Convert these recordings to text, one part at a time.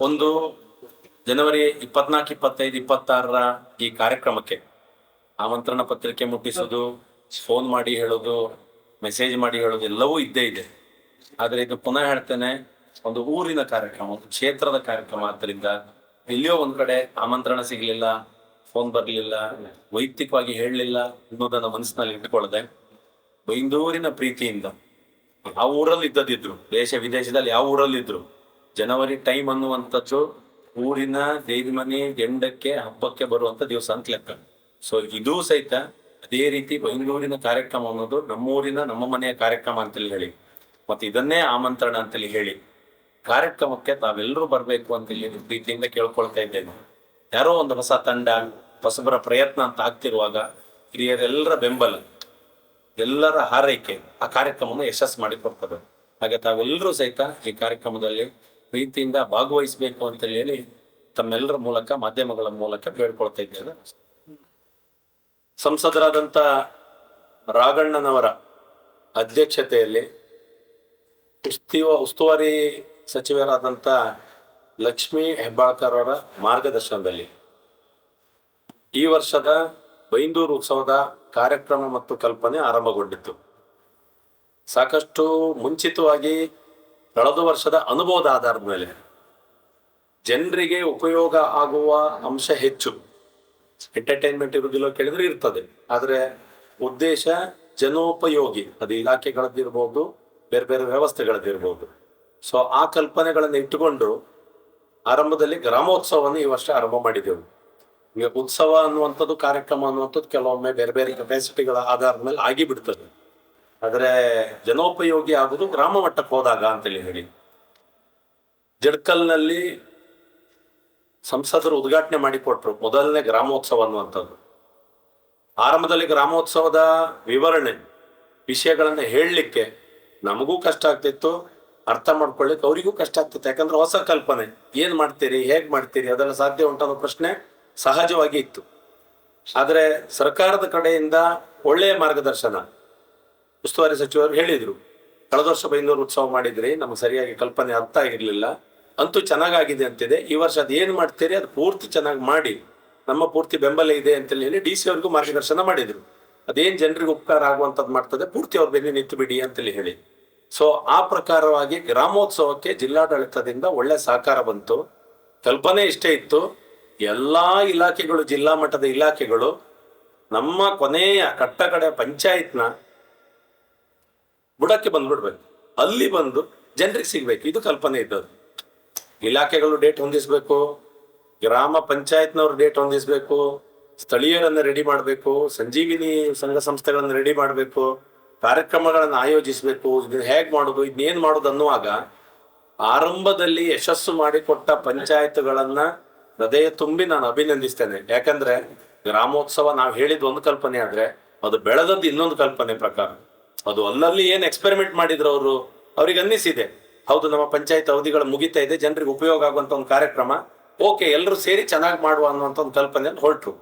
ಒಂದು ಜನವರಿ ಇಪ್ಪತ್ನಾಲ್ಕು, ಇಪ್ಪತ್ತೈದು, ಇಪ್ಪತ್ತಾರರ ಈ ಕಾರ್ಯಕ್ರಮಕ್ಕೆ ಆಮಂತ್ರಣ ಪತ್ರಿಕೆ ಮುಟ್ಟಿಸೋದು ಫೋನ್ ಮಾಡಿ ಹೇಳೋದು ಮೆಸೇಜ್ ಮಾಡಿ ಹೇಳೋದು ಎಲ್ಲವೂ ಇದ್ದೇ ಇದೆ. ಆದರೆ ಇದು ಪುನಃ ಹೇಳ್ತೇನೆ, ಒಂದು ಊರಿನ ಕಾರ್ಯಕ್ರಮ, ಒಂದು ಕ್ಷೇತ್ರದ ಕಾರ್ಯಕ್ರಮ ಆದ್ದರಿಂದ ಎಲ್ಲಿಯೋ ಒಂದ್ ಕಡೆ ಆಮಂತ್ರಣ ಸಿಗ್ಲಿಲ್ಲ ಫೋನ್ ಬರಲಿಲ್ಲ, ವೈಯಕ್ತಿಕವಾಗಿ ಹೇಳಲಿಲ್ಲ ಅನ್ನೋದನ್ನ ಮನಸ್ಸಿನಲ್ಲಿ ಇಟ್ಕೊಳ್ಳದೆ ಬೈಂದೂರಿನ ಪ್ರೀತಿಯಿಂದ ಆ ಊರಲ್ಲಿ ಇದ್ದದಿದ್ರು ದೇಶ ವಿದೇಶದಲ್ಲಿ ಯಾವ ಊರಲ್ಲಿ ಇದ್ರು ಜನವರಿ ಟೈಮ್ ಅನ್ನುವಂಥದ್ದು ಊರಿನ ದೇವಿ ಮನೆ ಗೆಂಡಕ್ಕೆ ಹಬ್ಬಕ್ಕೆ ಬರುವಂತ ದಿವಸ ಅಂತ ಲೆಕ್ಕ. ಸೊ ಇದು ಸಹಿತ ಅದೇ ರೀತಿ ಬೆಂಗಳೂರಿನ ಕಾರ್ಯಕ್ರಮ ಅನ್ನೋದು ನಮ್ಮೂರಿನ ನಮ್ಮ ಮನೆಯ ಕಾರ್ಯಕ್ರಮ ಅಂತೇಳಿ ಹೇಳಿ. ಮತ್ತೆ ಇದನ್ನೇ ಆಮಂತ್ರಣ ಅಂತೇಳಿ ಹೇಳಿ. ಕಾರ್ಯಕ್ರಮಕ್ಕೆ ತಾವೆಲ್ಲರೂ ಬರಬೇಕು ಅಂತೇಳಿ ಪ್ರೀತಿಯಿಂದ ಕೇಳ್ಕೊಳ್ತಾ ಇದ್ದೇನೆ. ಯಾರೋ ಒಂದು ಹೊಸ ತಂಡ, ಹೊಸಬರ ಪ್ರಯತ್ನ ಅಂತ ಆಗ್ತಿರುವಾಗ ಹಿರಿಯರೆಲ್ಲರ ಬೆಂಬಲ, ಎಲ್ಲರ ಹಾರೈಕೆ ಆ ಕಾರ್ಯಕ್ರಮವನ್ನು ಯಶಸ್ಸು ಮಾಡಿ ಕೊಡ್ತದೆ ಹಾಗೆ ತಾವೆಲ್ಲರೂ ಸಹಿತ ಈ ಕಾರ್ಯಕ್ರಮದಲ್ಲಿ ಪ್ರೀತಿಯಿಂದ ಭಾಗವಹಿಸಬೇಕು ಅಂತ ಹೇಳಿ ತಮ್ಮೆಲ್ಲರ ಮೂಲಕ, ಮಾಧ್ಯಮಗಳ ಮೂಲಕ ಬೇಡ್ಕೊಳ್ತಾ ಇದ್ದೇನೆ. ಸಂಸದರಾದಂತ ರಾಘಣ್ಣನವರ ಅಧ್ಯಕ್ಷತೆಯಲ್ಲಿ ಉಸ್ತೀವ, ಉಸ್ತುವಾರಿ ಸಚಿವರಾದಂತ ಲಕ್ಷ್ಮೀ ಹೆಬ್ಬಾಳ್ಕರ್ ಅವರ ಮಾರ್ಗದರ್ಶನದಲ್ಲಿ ಈ ವರ್ಷದ ಬೈಂದೂರು ಉತ್ಸವದ ಕಾರ್ಯಕ್ರಮ ಮತ್ತು ಕಲ್ಪನೆ ಆರಂಭಗೊಂಡಿತ್ತು. ಸಾಕಷ್ಟು ಮುಂಚಿತವಾಗಿ ಕಳೆದ ವರ್ಷದ ಅನುಭವದ ಆಧಾರದ ಮೇಲೆ ಜನರಿಗೆ ಉಪಯೋಗ ಆಗುವ ಅಂಶ ಹೆಚ್ಚು. ಎಂಟರ್ಟೈನ್ಮೆಂಟ್ ಇರುವುದಿಲ್ಲ ಕೇಳಿದ್ರೆ ಇರ್ತದೆ. ಆದರೆ ಉದ್ದೇಶ ಜನೋಪಯೋಗಿ. ಅದು ಇಲಾಖೆಗಳದ್ದಿರ್ಬೋದು, ಬೇರೆ ಬೇರೆ ವ್ಯವಸ್ಥೆಗಳದ್ದಿರ್ಬೋದು. ಸೊ ಆ ಕಲ್ಪನೆಗಳನ್ನು ಇಟ್ಟುಕೊಂಡು ಆರಂಭದಲ್ಲಿ ಗ್ರಾಮೋತ್ಸವವನ್ನು ಈ ವರ್ಷ ಆರಂಭ ಮಾಡಿದೆವು. ಈಗ ಉತ್ಸವ ಅನ್ನುವಂಥದ್ದು, ಕಾರ್ಯಕ್ರಮ ಅನ್ನುವಂಥದ್ದು ಕೆಲವೊಮ್ಮೆ ಬೇರೆ ಬೇರೆ ಕೆಪಾಸಿಟಿಗಳ ಆಧಾರದ ಮೇಲೆ ಆಗಿ ಬಿಡ್ತದೆ ಆದ್ರೆ ಜನೋಪಯೋಗಿ ಆಗುದು ಗ್ರಾಮ ಮಟ್ಟಕ್ಕೆ ಹೋದಾಗ ಅಂತೇಳಿ ಹೇಳಿ. ಜಡ್ಕಲ್ನಲ್ಲಿ ಸಂಸದರು ಉದ್ಘಾಟನೆ ಮಾಡಿಕೊಟ್ರು ಮೊದಲನೇ ಗ್ರಾಮೋತ್ಸವ ಅನ್ನುವಂಥದ್ದು. ಆರಂಭದಲ್ಲಿ ಗ್ರಾಮೋತ್ಸವದ ವಿವರಣೆ, ವಿಷಯಗಳನ್ನ ಹೇಳಲಿಕ್ಕೆ ನಮಗೂ ಕಷ್ಟ ಆಗ್ತಿತ್ತು, ಅರ್ಥ ಮಾಡ್ಕೊಳ್ಳಿಕ್ಕೆ ಅವರಿಗೂ ಕಷ್ಟ ಆಗ್ತಿತ್ತು. ಯಾಕಂದ್ರೆ ಹೊಸ ಕಲ್ಪನೆ, ಏನ್ ಮಾಡ್ತೀರಿ, ಹೇಗ್ ಮಾಡ್ತೀರಿ, ಅದೆಲ್ಲ ಸಾಧ್ಯ ಉಂಟನ್ನೋ ಪ್ರಶ್ನೆ ಸಹಜವಾಗಿ ಇತ್ತು. ಆದರೆ ಸರ್ಕಾರದ ಕಡೆಯಿಂದ ಒಳ್ಳೆಯ ಮಾರ್ಗದರ್ಶನ ಉಸ್ತುವಾರಿ ಸಚಿವರು ಹೇಳಿದರು, ಕಳೆದ ವರ್ಷ ಬೈಂದೂರು ಉತ್ಸವ ಮಾಡಿದ್ರಿ ನಮ್ಗೆ ಸರಿಯಾಗಿ ಕಲ್ಪನೆ ಅರ್ಥ ಆಗಿರಲಿಲ್ಲ ಅಂತೂ ಚೆನ್ನಾಗಾಗಿದೆ ಅಂತಿದೆ. ಈ ವರ್ಷ ಅದು ಏನು ಮಾಡ್ತೀರಿ? ಅದು ಪೂರ್ತಿ ಚೆನ್ನಾಗಿ ಮಾಡಿ. ನಮ್ಮ ಪೂರ್ತಿ ಬೆಂಬಲ ಇದೆ ಅಂತ ಹೇಳಿ ಡಿ ಸಿ ಅವ್ರಿಗೂ ಮಾರ್ಗದರ್ಶನ ಮಾಡಿದ್ರು. ಅದೇನ್ ಜನರಿಗೆ ಉಪಕಾರ ಆಗುವಂಥದ್ದು ಮಾಡ್ತದೆ, ಪೂರ್ತಿ ಅವ್ರ ಬೆನ್ನಿ ನಿಂತು ಬಿಡಿ ಅಂತೇಳಿ ಹೇಳಿ. ಸೊ ಆ ಪ್ರಕಾರವಾಗಿ ಗ್ರಾಮೋತ್ಸವಕ್ಕೆ ಜಿಲ್ಲಾಡಳಿತದಿಂದ ಒಳ್ಳೆ ಸಹಕಾರ ಬಂತು. ಕಲ್ಪನೆ ಇಷ್ಟೇ ಇತ್ತು. ಎಲ್ಲಾ ಇಲಾಖೆಗಳು, ಜಿಲ್ಲಾ ಮಟ್ಟದ ಇಲಾಖೆಗಳು ನಮ್ಮ ಕೊನೆಯ ಕಟ್ಟಕಡೆ ಪಂಚಾಯತ್ನ ಬುಡಕ್ಕೆ ಬಂದ್ಬಿಡ್ಬೇಕು. ಅಲ್ಲಿ ಬಂದು ಜನರಿಗೆ ಸಿಗ್ಬೇಕು. ಇದು ಕಲ್ಪನೆ ಇದ್ದದ್ದು. ಇಲಾಖೆಗಳು ಡೇಟ್ ಹೊಂದಿಸ್ಬೇಕು. ಗ್ರಾಮ ಪಂಚಾಯತ್ನವ್ರು ಡೇಟ್ ಹೊಂದಿಸ್ಬೇಕು. ಸ್ಥಳೀಯರನ್ನ ರೆಡಿ ಮಾಡಬೇಕು. ಸಂಜೀವಿನಿ ಸಂಘ ಸಂಸ್ಥೆಗಳನ್ನ ರೆಡಿ ಮಾಡಬೇಕು. ಕಾರ್ಯಕ್ರಮಗಳನ್ನ ಆಯೋಜಿಸಬೇಕು. ಇದನ್ನ ಹೇಗ್ ಮಾಡೋದು ಇದನ್ನೇನ್ ಮಾಡೋದು ಅನ್ನುವಾಗ ಆರಂಭದಲ್ಲಿ ಯಶಸ್ಸು ಮಾಡಿಕೊಟ್ಟ ಪಂಚಾಯತ್ಗಳನ್ನ ಹೃದಯ ತುಂಬಿ ನಾನು ಅಭಿನಂದಿಸ್ತೇನೆ. ಯಾಕಂದ್ರೆ ಗ್ರಾಮೋತ್ಸವ ನಾವು ಹೇಳಿದ ಒಂದು ಕಲ್ಪನೆ ಆದ್ರೆ ಅದು ಬೆಳೆದದ್ದು ಇನ್ನೊಂದು ಕಲ್ಪನೆ ಪ್ರಕಾರ. ಅದು ಅಲ್ಲಲ್ಲಿ ಏನ್ ಎಕ್ಸ್ಪೆರಿಮೆಂಟ್ ಮಾಡಿದ್ರು ಅವರು? ಅವ್ರಿಗೆ ಅನ್ನಿಸಿದೆ. ಹೌದು, ನಮ್ಮ ಪಂಚಾಯತ್ ಅವಧಿಗಳು ಮುಗಿತಾ ಇದೆ, ಜನರಿಗೆ ಉಪಯೋಗ ಆಗುವಂತ ಒಂದು ಕಾರ್ಯಕ್ರಮ. ಓಕೆ ಎಲ್ಲರೂ ಸೇರಿ ಚೆನ್ನಾಗಿ ಮಾಡುವ ಅನ್ನುವಂತ ಒಂದು ಕಲ್ಪನೆ ಹೊರಟರು.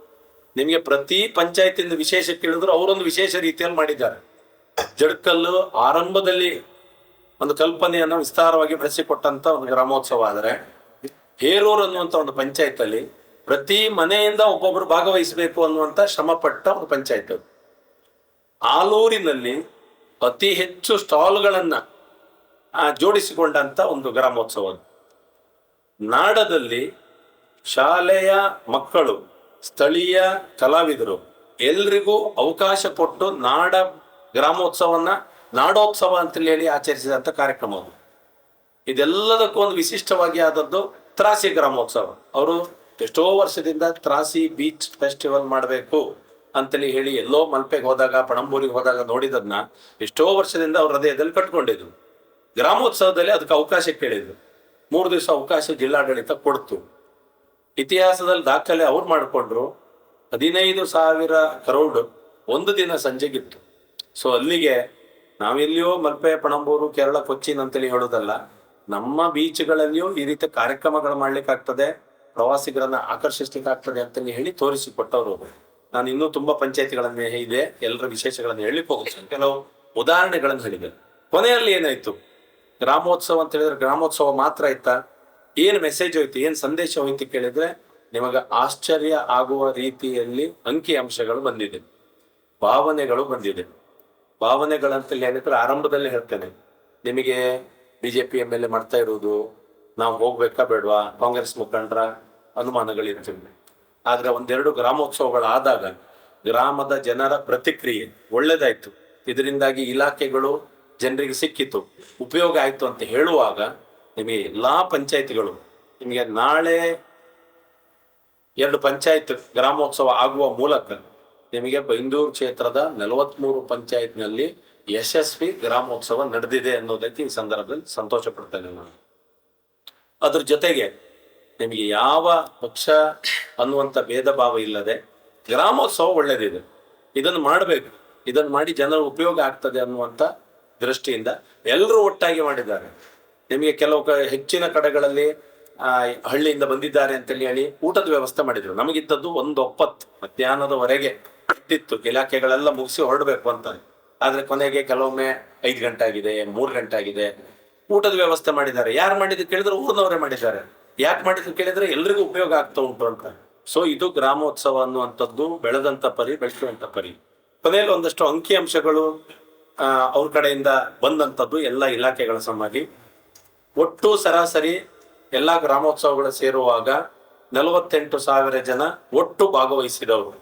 ನಿಮಗೆ ಪ್ರತಿ ಪಂಚಾಯತಿಂದ ವಿಶೇಷ ಕೇಳಿದ್ರು, ಅವರೊಂದು ವಿಶೇಷ ರೀತಿಯಲ್ಲಿ ಮಾಡಿದ್ದಾರೆ. ಜಡ್ಕಲ್ಲು ಆರಂಭದಲ್ಲಿ ಒಂದು ಕಲ್ಪನೆಯನ್ನು ವಿಸ್ತಾರವಾಗಿ ಬೆಳೆಸಿಕೊಟ್ಟಂತ ಒಂದು ಗ್ರಾಮೋತ್ಸವ ಆದರೆ, ಹೇರೂರು ಅನ್ನುವಂಥ ಒಂದು ಪಂಚಾಯತ್ ಅಲ್ಲಿ ಪ್ರತಿ ಮನೆಯಿಂದ ಒಬ್ಬೊಬ್ರು ಭಾಗವಹಿಸಬೇಕು ಅನ್ನುವಂಥ ಶ್ರಮಪಟ್ಟ ಒಂದು ಪಂಚಾಯತ್ ಆಲೂರಿನಲ್ಲಿ ಅತಿ ಹೆಚ್ಚು ಸ್ಟಾಲ್ಗಳನ್ನು ಜೋಡಿಸಿಕೊಂಡಂಥ ಒಂದು ಗ್ರಾಮೋತ್ಸವ. ನಾಡದಲ್ಲಿ ಶಾಲೆಯ ಮಕ್ಕಳು, ಸ್ಥಳೀಯ ಕಲಾವಿದರು ಎಲ್ರಿಗೂ ಅವಕಾಶ ಕೊಟ್ಟು ನಾಡ ಗ್ರಾಮೋತ್ಸವನ್ನ, ನಾಡೋತ್ಸವ ಅಂತೇಳಿ ಹೇಳಿ ಆಚರಿಸಿದಂಥ ಕಾರ್ಯಕ್ರಮ ಇದೆಲ್ಲದಕ್ಕೂ ಒಂದು ವಿಶಿಷ್ಟವಾಗಿ ಆದದ್ದು ತ್ರಾಸಿ ಗ್ರಾಮೋತ್ಸವ. ಅವರು ಎಷ್ಟೋ ವರ್ಷದಿಂದ ತ್ರಾಸಿ ಬೀಚ್ ಫೆಸ್ಟಿವಲ್ ಮಾಡಬೇಕು. ಅಂತೇಳಿ ಹೇಳಿ ಎಲ್ಲೋ ಮಲ್ಪೆಗೆ ಹೋದಾಗ, ಪಣಂಬೂರಿಗೆ ಹೋದಾಗ ನೋಡಿದದ್ನ ಎಷ್ಟೋ ವರ್ಷದಿಂದ ಅವ್ರ ಹೃದಯದಲ್ಲಿ ಕಟ್ಕೊಂಡಿದ್ರು. ಗ್ರಾಮೋತ್ಸವದಲ್ಲಿ ಅದಕ್ಕೆ ಅವಕಾಶ ಕೇಳಿದ್ರು. ಮೂರು ದಿವಸ ಅವಕಾಶ ಜಿಲ್ಲಾಡಳಿತ ಕೊಡ್ತು. ಇತಿಹಾಸದಲ್ಲಿ ದಾಖಲೆ ಅವ್ರು ಮಾಡಿಕೊಂಡ್ರು. ಹದಿನೈದು ಸಾವಿರ ಕರೋಡ್ ಒಂದು ದಿನ ಸಂಜೆಗಿತ್ತು. ಸೊ ಅಲ್ಲಿಗೆ ನಾವೆಲ್ಲಿಯೋ ಮಲ್ಪೆ, ಪಣಂಬೂರು, ಕೇರಳ, ಕೊಚ್ಚಿನ್ ಅಂತೇಳಿ ಹೇಳೋದಲ್ಲ, ನಮ್ಮ ಬೀಚ್ಗಳಲ್ಲಿಯೂ ಈ ರೀತಿ ಕಾರ್ಯಕ್ರಮಗಳು ಮಾಡ್ಲಿಕ್ಕಾಗ್ತದೆ, ಪ್ರವಾಸಿಗರನ್ನ ಆಕರ್ಷಿಸ್ಲಿಕ್ಕೆ ಆಗ್ತದೆ ಅಂತೇಳಿ ಹೇಳಿ ತೋರಿಸಿಕೊಟ್ಟವರು ನಾನು ಇನ್ನೂ ತುಂಬಾ ಪಂಚಾಯತಿಗಳನ್ನೇ ಇದೆ, ಎಲ್ಲರ ವಿಶೇಷಗಳನ್ನು ಹೇಳಿ ಹೋಗುತ್ತೆ ಕೆಲವು ಉದಾಹರಣೆಗಳನ್ನು ಹೇಳಿದೆ ಕೊನೆಯಲ್ಲಿ ಏನಾಯ್ತು? ಗ್ರಾಮೋತ್ಸವ ಅಂತ ಹೇಳಿದ್ರೆ ಗ್ರಾಮೋತ್ಸವ ಮಾತ್ರ ಆಯ್ತಾ? ಏನ್ ಮೆಸೇಜ್ ಹೋಯ್ತು? ಏನ್ ಸಂದೇಶ ಹೋಯ್ತು ಕೇಳಿದ್ರೆ ನಿಮಗೆ ಆಶ್ಚರ್ಯ ಆಗುವ ರೀತಿಯಲ್ಲಿ ಅಂಕಿ ಅಂಶಗಳು ಬಂದಿದೆ. ಭಾವನೆಗಳು ಬಂದಿದೆ. ಭಾವನೆಗಳಂತ ಹೇಳಿದ್ರೆ ಆರಂಭದಲ್ಲಿ ಹೇಳ್ತೇನೆ. ನಿಮಗೆ ಬಿಜೆಪಿ ಎಂ ಎಲ್ ಎ ಮಾಡ್ತಾ ಇರೋದು ನಾವು ಹೋಗ್ಬೇಕಾ ಬೇಡವಾ? ಕಾಂಗ್ರೆಸ್ ಮುಖಂಡರ ಅನುಮಾನಗಳಿತ್ತು ಆದ್ರೆ ಒಂದೆರಡು ಗ್ರಾಮೋತ್ಸವಗಳಾದಾಗ ಗ್ರಾಮದ ಜನರ ಪ್ರತಿಕ್ರಿಯೆ ಒಳ್ಳೇದಾಯ್ತು. ಇದರಿಂದಾಗಿ ಇಲಾಖೆಗಳು ಜನರಿಗೆ ಸಿಕ್ಕಿತು. ಉಪಯೋಗ ಆಯ್ತು ಅಂತ ಹೇಳುವಾಗ ನಿಮಗೆ ಎಲ್ಲಾ ಪಂಚಾಯತಿಗಳು ನಿಮಗೆ ನಾಳೆ ಎರಡು ಪಂಚಾಯತ್ ಗ್ರಾಮೋತ್ಸವ ಆಗುವ ಮೂಲಕ ನಿಮಗೆ ಬೈಂದೂರು ಕ್ಷೇತ್ರದ ನಲವತ್ಮೂರು ಪಂಚಾಯತ್ನಲ್ಲಿ ಯಶಸ್ವಿ ಗ್ರಾಮೋತ್ಸವ ನಡೆದಿದೆ ಅನ್ನೋದಕ್ಕೆ ಈ ಸಂದರ್ಭದಲ್ಲಿ ಸಂತೋಷ ಪಡ್ತೇನೆ ನಾನು. ಅದ್ರ ಜೊತೆಗೆ ನಿಮಗೆ ಯಾವ ಪಕ್ಷ ಅನ್ನುವಂಥ ಭೇದ ಭಾವ ಇಲ್ಲದೆ ಗ್ರಾಮೋತ್ಸವ ಒಳ್ಳೇದಿದೆ. ಇದನ್ನು ಮಾಡಬೇಕು. ಇದನ್ನು ಮಾಡಿ ಜನರ ಉಪಯೋಗ ಆಗ್ತದೆ ಅನ್ನುವಂಥ ದೃಷ್ಟಿಯಿಂದ ಎಲ್ಲರೂ ಒಟ್ಟಾಗಿ ಮಾಡಿದ್ದಾರೆ. ನಿಮಗೆ ಕೆಲವು ಹೆಚ್ಚಿನ ಕಡೆಗಳಲ್ಲಿ ಹಳ್ಳಿಯಿಂದ ಬಂದಿದ್ದಾರೆ ಅಂತೇಳಿ ಹೇಳಿ ಊಟದ ವ್ಯವಸ್ಥೆ ಮಾಡಿದ್ರು. ನಮಗಿದ್ದದ್ದು ಒಂದು ಒಪ್ಪತ್ತು. ಮಧ್ಯಾಹ್ನದವರೆಗೆ ಇಟ್ಟಿತ್ತು. ಇಲಾಖೆಗಳೆಲ್ಲ ಮುಗಿಸಿ ಹೊರಡಬೇಕು ಅಂತ. ಆದ್ರೆ ಕೊನೆಗೆ ಕೆಲವೊಮ್ಮೆ ಐದು ಗಂಟೆ ಆಗಿದೆ, ಮೂರು ಗಂಟೆ ಆಗಿದೆ. ಊಟದ ವ್ಯವಸ್ಥೆ ಮಾಡಿದ್ದಾರೆ. ಯಾರು ಮಾಡಿದ್ದು ಕೇಳಿದ್ರೆ ಊರಿನವರೇ ಮಾಡಿದ್ದಾರೆ. ಯಾಕೆ ಮಾಡಿದ್ರು ಕೇಳಿದ್ರೆ ಎಲ್ರಿಗೂ ಉಪಯೋಗ ಆಗ್ತಾ ಉಂಟು ಅಂತ. ಸೊ ಇದು ಗ್ರಾಮೋತ್ಸವ ಅನ್ನುವಂಥದ್ದು ಬೆಳೆದಂತ ಪರಿ ಬೆಳೆಸುವಂತ ಪರಿ. ಕೊನೆಯಲ್ಲಿ ಒಂದಷ್ಟು ಅಂಕಿ ಅಂಶಗಳು ಅವ್ರ ಕಡೆಯಿಂದ ಬಂದಂಥದ್ದು ಎಲ್ಲ ಇಲಾಖೆಗಳ ಸಮಾಗಿ. ಒಟ್ಟು ಸರಾಸರಿ ಎಲ್ಲಾ ಗ್ರಾಮೋತ್ಸವಗಳು ಸೇರುವಾಗ ನಲವತ್ತೆಂಟು ಸಾವಿರ ಜನ ಒಟ್ಟು ಭಾಗವಹಿಸಿದವರು.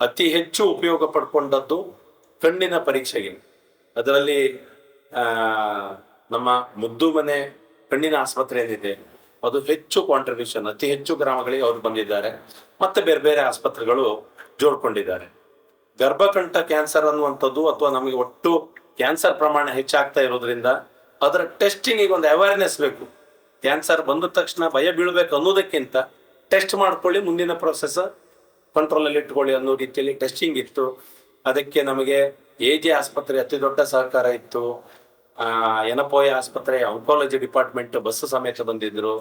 ಅತಿ ಹೆಚ್ಚು ಉಪಯೋಗ ಪಡ್ಕೊಂಡದ್ದು ಕಣ್ಣಿನ ಪರೀಕ್ಷೆಗೆ. ಅದರಲ್ಲಿ ನಮ್ಮ ಮುದ್ದು ಮನೆ ಕಣ್ಣಿನ ಆಸ್ಪತ್ರೆ ಏನಿದೆ ಅದು ಹೆಚ್ಚು ಕಾಂಟ್ರಿಬ್ಯೂಷನ್ ಅತಿ ಹೆಚ್ಚು ಗ್ರಾಮಗಳಿಗೆ ಅವ್ರು ಬಂದಿದ್ದಾರೆ. ಮತ್ತೆ ಬೇರೆ ಬೇರೆ ಆಸ್ಪತ್ರೆಗಳು ಜೋಡ್ಕೊಂಡಿದ್ದಾರೆ. ಗರ್ಭಕಂಠ ಕ್ಯಾನ್ಸರ್ ಅನ್ನುವಂಥದ್ದು ಅಥವಾ ನಮಗೆ ಒಟ್ಟು ಕ್ಯಾನ್ಸರ್ ಪ್ರಮಾಣ ಹೆಚ್ಚಾಗ್ತಾ ಇರೋದ್ರಿಂದ ಅದರ ಟೆಸ್ಟಿಂಗ್ ಒಂದು ಅವೇರ್ನೆಸ್ ಬೇಕು. ಕ್ಯಾನ್ಸರ್ ಬಂದ ತಕ್ಷಣ ಭಯ ಬೀಳ್ಬೇಕು ಅನ್ನೋದಕ್ಕಿಂತ ಟೆಸ್ಟ್ ಮಾಡ್ಕೊಳ್ಳಿ, ಮುಂದಿನ ಪ್ರೊಸೆಸ್ ಕಂಟ್ರೋಲಲ್ಲಿ ಇಟ್ಕೊಳ್ಳಿ ಅನ್ನೋ ರೀತಿಯಲ್ಲಿ ಟೆಸ್ಟಿಂಗ್ ಇತ್ತು. ಅದಕ್ಕೆ ನಮಗೆ ಎ ಜಿ ಆಸ್ಪತ್ರೆ ಅತಿ ದೊಡ್ಡ ಸಹಕಾರ ಇತ್ತು. ಎನಪೋಯ ಆಸ್ಪತ್ರೆ ಆಂಕಾಲಜಿ ಡಿಪಾರ್ಟ್ಮೆಂಟ್ ಬಸ್ ಸಮೇತ ಬಂದಿದ್ರು,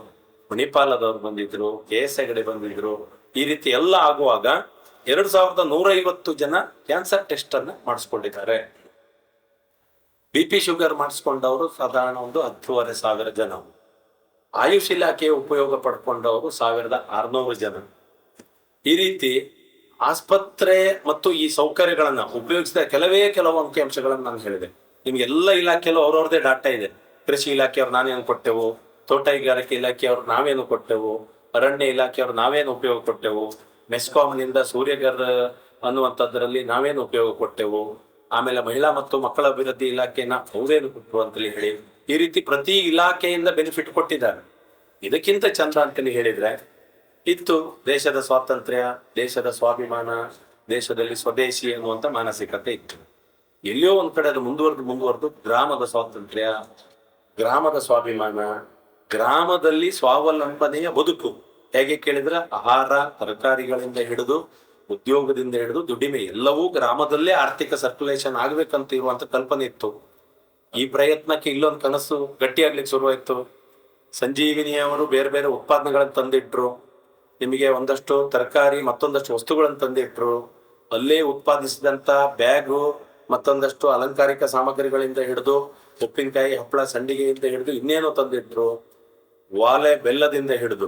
ಮಣಿಪಾಲದವ್ರು ಬಂದಿದ್ರು, ಕೆ ಎಸ್ ಹೆಗಡೆ ಬಂದಿದ್ರು. ಈ ರೀತಿ ಎಲ್ಲ ಆಗುವಾಗ ಎರಡ್ ಸಾವಿರದ ನೂರೈವತ್ತು ಜನ ಕ್ಯಾನ್ಸರ್ ಟೆಸ್ಟ್ ಅನ್ನ ಮಾಡಿಸ್ಕೊಂಡಿದ್ದಾರೆ. ಬಿ ಪಿ ಶುಗರ್ ಮಾಡಿಸ್ಕೊಂಡವರು ಸಾಧಾರಣ ಒಂದು ಹತ್ತೂವರೆ ಸಾವಿರ ಜನ. ಆಯುಷ್ ಇಲಾಖೆ ಉಪಯೋಗ ಪಡ್ಕೊಂಡವರು ಸಾವಿರದ ಆರ್ನೂರು ಜನ. ಈ ರೀತಿ ಆಸ್ಪತ್ರೆ ಮತ್ತು ಈ ಸೌಕರ್ಯಗಳನ್ನ ಉಪಯೋಗಿಸಿದ ಕೆಲವೇ ಕೆಲವು ಅಂಕಿಅಂಶಗಳನ್ನ ನಾನು ಹೇಳಿದೆ. ನಿಮ್ಗೆ ಎಲ್ಲ ಇಲಾಖೆಯಲ್ಲೂ ಅವ್ರವ್ರದೇ ಡಾಟಾ ಇದೆ. ಕೃಷಿ ಇಲಾಖೆಯವ್ರು ನಾನೇನು ಕೊಟ್ಟೆವು? ತೋಟಗಾರಿಕೆ ಇಲಾಖೆಯವ್ರು ನಾವೇನು ಕೊಟ್ಟೆವು? ಅರಣ್ಯ ಇಲಾಖೆಯವ್ರು ನಾವೇನು ಉಪಯೋಗ ಕೊಟ್ಟೆವು? ಮೆಸ್ಕಾಮ್ನಿಂದ ಸೂರ್ಯಗರ್ ಅನ್ನುವಂಥದ್ರಲ್ಲಿ ನಾವೇನು ಉಪಯೋಗ ಕೊಟ್ಟೆವು? ಆಮೇಲೆ ಮಹಿಳಾ ಮತ್ತು ಮಕ್ಕಳ ಅಭಿವೃದ್ಧಿ ಇಲಾಖೆನ ಅವ್ರೇನು ಕೊಟ್ಟರು ಅಂತೇಳಿ ಹೇಳಿ, ಈ ರೀತಿ ಪ್ರತಿ ಇಲಾಖೆಯಿಂದ ಬೆನಿಫಿಟ್ ಕೊಟ್ಟಿದ್ದಾರೆ. ಇದಕ್ಕಿಂತ ಚಂದ ಅಂತೇಳಿ ಹೇಳಿದ್ರೆ, ಇತ್ತು ದೇಶದ ಸ್ವಾತಂತ್ರ್ಯ, ದೇಶದ ಸ್ವಾಭಿಮಾನ, ದೇಶದಲ್ಲಿ ಸ್ವದೇಶಿ ಅನ್ನುವಂಥ ಮಾನಸಿಕತೆ ಇತ್ತು. ಎಲ್ಲಿಯೋ ಒಂದ್ ಕಡೆ ಅದು ಮುಂದುವರೆದು ಮುಂದುವರೆದು ಗ್ರಾಮದ ಸ್ವಾತಂತ್ರ್ಯ, ಗ್ರಾಮದ ಸ್ವಾಭಿಮಾನ, ಗ್ರಾಮದಲ್ಲಿ ಸ್ವಾವಲಂಬನೆಯ ಬದುಕು. ಹೇಗೆ ಕೇಳಿದ್ರೆ ಆಹಾರ, ತರಕಾರಿಗಳಿಂದ ಹಿಡಿದು ಉದ್ಯೋಗದಿಂದ ಹಿಡಿದು ದುಡಿಮೆ ಎಲ್ಲವೂ ಗ್ರಾಮದಲ್ಲೇ ಆರ್ಥಿಕ ಸರ್ಕ್ಯುಲೇಷನ್ ಆಗ್ಬೇಕಂತ ಇರುವಂತ ಕಲ್ಪನೆ ಇತ್ತು. ಈ ಪ್ರಯತ್ನಕ್ಕೆ ಇಲ್ಲೊಂದು ಕನಸು ಗಟ್ಟಿಯಾಗ್ಲಿಕ್ಕೆ ಶುರುವಾಯಿತು. ಸಂಜೀವಿನಿ ಅವರು ಬೇರೆ ಬೇರೆ ಉತ್ಪಾದನೆಗಳನ್ನು ತಂದಿಟ್ರು. ನಿಮಗೆ ಒಂದಷ್ಟು ತರಕಾರಿ ಮತ್ತೊಂದಷ್ಟು ವಸ್ತುಗಳನ್ನು ತಂದಿಟ್ರು. ಅಲ್ಲೇ ಉತ್ಪಾದಿಸಿದಂತ ಬ್ಯಾಗು ಮತ್ತೊಂದಷ್ಟು ಅಲಂಕಾರಿಕ ಸಾಮಗ್ರಿಗಳಿಂದ ಹಿಡಿದು ಉಪ್ಪಿನಕಾಯಿ ಹಪ್ಪಳ ಸಂಡಿಗೆಯಿಂದ ಹಿಡಿದು ಇನ್ನೇನೋ ತಂದಿಟ್ರು ವಾಲೆ ಬೆಲ್ಲದಿಂದ ಹಿಡಿದು,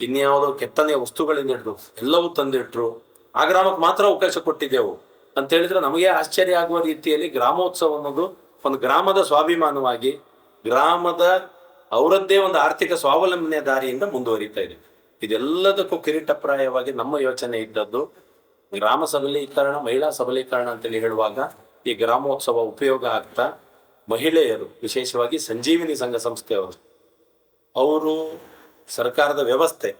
ಇನ್ಯಾವುದೋ ಕೆತ್ತನೆಯ ವಸ್ತುಗಳಿಂದ ಹಿಡಿದು ಎಲ್ಲವೂ ತಂದಿಟ್ರು. ಆ ಗ್ರಾಮಕ್ಕೆ ಮಾತ್ರ ಅವಕಾಶ ಕೊಟ್ಟಿದ್ದೆವು. ಅಂತ ಹೇಳಿದ್ರೆ ನಮಗೆ ಆಶ್ಚರ್ಯ ಆಗುವ ರೀತಿಯಲ್ಲಿ ಗ್ರಾಮೋತ್ಸವ ಅನ್ನೋದು ಒಂದು ಗ್ರಾಮದ ಸ್ವಾಭಿಮಾನವಾಗಿ, ಗ್ರಾಮದ ಅವರದ್ದೇ ಒಂದು ಆರ್ಥಿಕ ಸ್ವಾವಲಂಬನೆಯ ದಾರಿಯಿಂದ ಮುಂದುವರಿತಾ ಇದೆ. ಇದೆಲ್ಲದಕ್ಕೂ ಕಿರೀಟಪ್ರಾಯವಾಗಿ ನಮ್ಮ ಯೋಚನೆ ಇದ್ದದ್ದು ಗ್ರಾಮ ಸಬಲೀಕರಣ, ಮಹಿಳಾ ಸಬಲೀಕರಣ ಅಂತೇಳಿ ಹೇಳುವಾಗ ಈ ಗ್ರಾಮೋತ್ಸವ ಉಪಯೋಗ ಆಗ್ತಾ ಮಹಿಳೆಯರು, ವಿಶೇಷವಾಗಿ ಸಂಜೀವಿನಿ ಸಂಘ ಸಂಸ್ಥೆಯವರು, ಅವರು ಸರ್ಕಾರದ ವ್ಯವಸ್ಥೆ,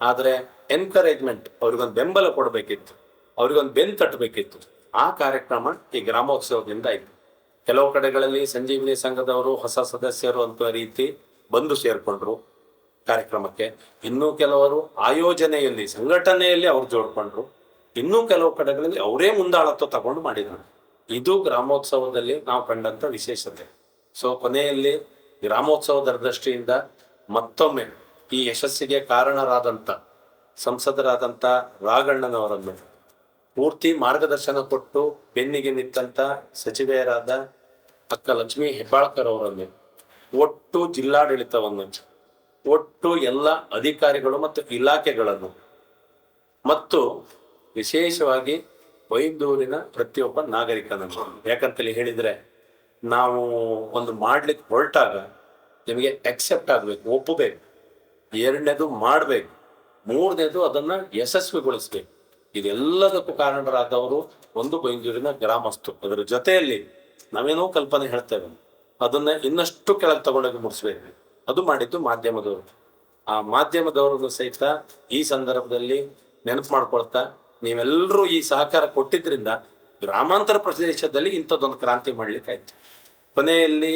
ಆದರೆ ಎನ್ಕರೇಜ್ಮೆಂಟ್ ಅವ್ರಿಗೊಂದು ಬೆಂಬಲ ಕೊಡಬೇಕಿತ್ತು, ಅವ್ರಿಗೊಂದು ಬೆನ್ ತಟ್ಟಬೇಕಿತ್ತು. ಆ ಕಾರ್ಯಕ್ರಮ ಈ ಗ್ರಾಮೋತ್ಸವದಿಂದ ಆಯ್ತು. ಕೆಲವು ಕಡೆಗಳಲ್ಲಿ ಸಂಜೀವಿನಿ ಸಂಘದವರು ಹೊಸ ಸದಸ್ಯರು ಅಂತ ರೀತಿ ಬಂದು ಸೇರ್ಕೊಂಡ್ರು ಕಾರ್ಯಕ್ರಮಕ್ಕೆ. ಇನ್ನೂ ಕೆಲವರು ಆಯೋಜನೆಯಲ್ಲಿ, ಸಂಘಟನೆಯಲ್ಲಿ ಅವ್ರು ಜೋಡ್ಕೊಂಡ್ರು. ಇನ್ನೂ ಕೆಲವು ಕಡೆಗಳಲ್ಲಿ ಅವರೇ ಮುಂದಾಳತ್ವ ತಗೊಂಡು ಮಾಡಿದ್ದಾರೆ ಇದು ಗ್ರಾಮೋತ್ಸವದಲ್ಲಿ ನಾವು ಕಂಡಂತ ವಿಶೇಷತೆ. ಸೊ ಕೊನೆಯಲ್ಲಿ ಗ್ರಾಮೋತ್ಸವದ ದೃಷ್ಟಿಯಿಂದ ಮತ್ತೊಮ್ಮೆ ಈ ಯಶಸ್ಸಿಗೆ ಕಾರಣರಾದಂತ, ಸಂಸದರಾದಂತ ರಾಘಣ್ಣನವರನ್ನು ಪೂರ್ತಿ ಮಾರ್ಗದರ್ಶನ ಕೊಟ್ಟು ಬೆನ್ನಿಗೆ ನಿಂತಂತ ಸಚಿವೆಯರಾದ ಅಕ್ಕ ಲಕ್ಷ್ಮಿ ಹೆಬ್ಬಾಳ್ಕರ್ ಅವರನ್ನು, ಒಟ್ಟು ಜಿಲ್ಲಾಡಳಿತವನ್ನು, ಒಟ್ಟು ಎಲ್ಲ ಅಧಿಕಾರಿಗಳು ಮತ್ತು ಇಲಾಖೆಗಳನ್ನು, ಮತ್ತು ವಿಶೇಷವಾಗಿ ಬೈಂದೂರಿನ ಪ್ರತಿಯೊಬ್ಬ ನಾಗರಿಕನನ್ನು. ಯಾಕಂತೇಳಿ ಹೇಳಿದ್ರೆ, ನಾವು ಒಂದು ಮಾಡ್ಲಿಕ್ಕೆ ಹೊರಟಾಗ ನಿಮಗೆ ಅಕ್ಸೆಪ್ಟ್ ಆಗಬೇಕು, ಒಪ್ಪಬೇಕು. ಎರಡನೇದು ಮಾಡಬೇಕು. ಮೂರನೇದು ಅದನ್ನ ಯಶಸ್ವಿಗೊಳಿಸ್ಬೇಕು. ಇದೆಲ್ಲದಕ್ಕೂ ಕಾರಣರಾದವರು ಒಂದು ಬೈಂದೂರಿನ ಗ್ರಾಮಸ್ಥರು. ಅದರ ಜೊತೆಯಲ್ಲಿ ನಾವೇನೋ ಕಲ್ಪನೆ ಹೇಳ್ತೇವೆ. ಅದನ್ನ ಇನ್ನಷ್ಟು ಕೆಳಗೆ ತಗೊಂಡೋಗಿ ಮುಡಿಸ್ಬೇಕು ಅದು ಮಾಡಿದ್ದು ಮಾಧ್ಯಮದವರು. ಆ ಮಾಧ್ಯಮದವರನ್ನು ಸಹಿತ ಈ ಸಂದರ್ಭದಲ್ಲಿ ನೆನಪು ಮಾಡ್ಕೊಳ್ತಾ ನೀವೆಲ್ಲರೂ ಈ ಸಹಕಾರ ಕೊಟ್ಟಿದ್ರಿಂದ ಗ್ರಾಮಾಂತರ ಪ್ರದೇಶದಲ್ಲಿ ಇಂಥದ್ದೊಂದು ಕ್ರಾಂತಿ ಮಾಡ್ಲಿಕ್ಕಾಯ್ತು. ಕೊನೆಯಲ್ಲಿ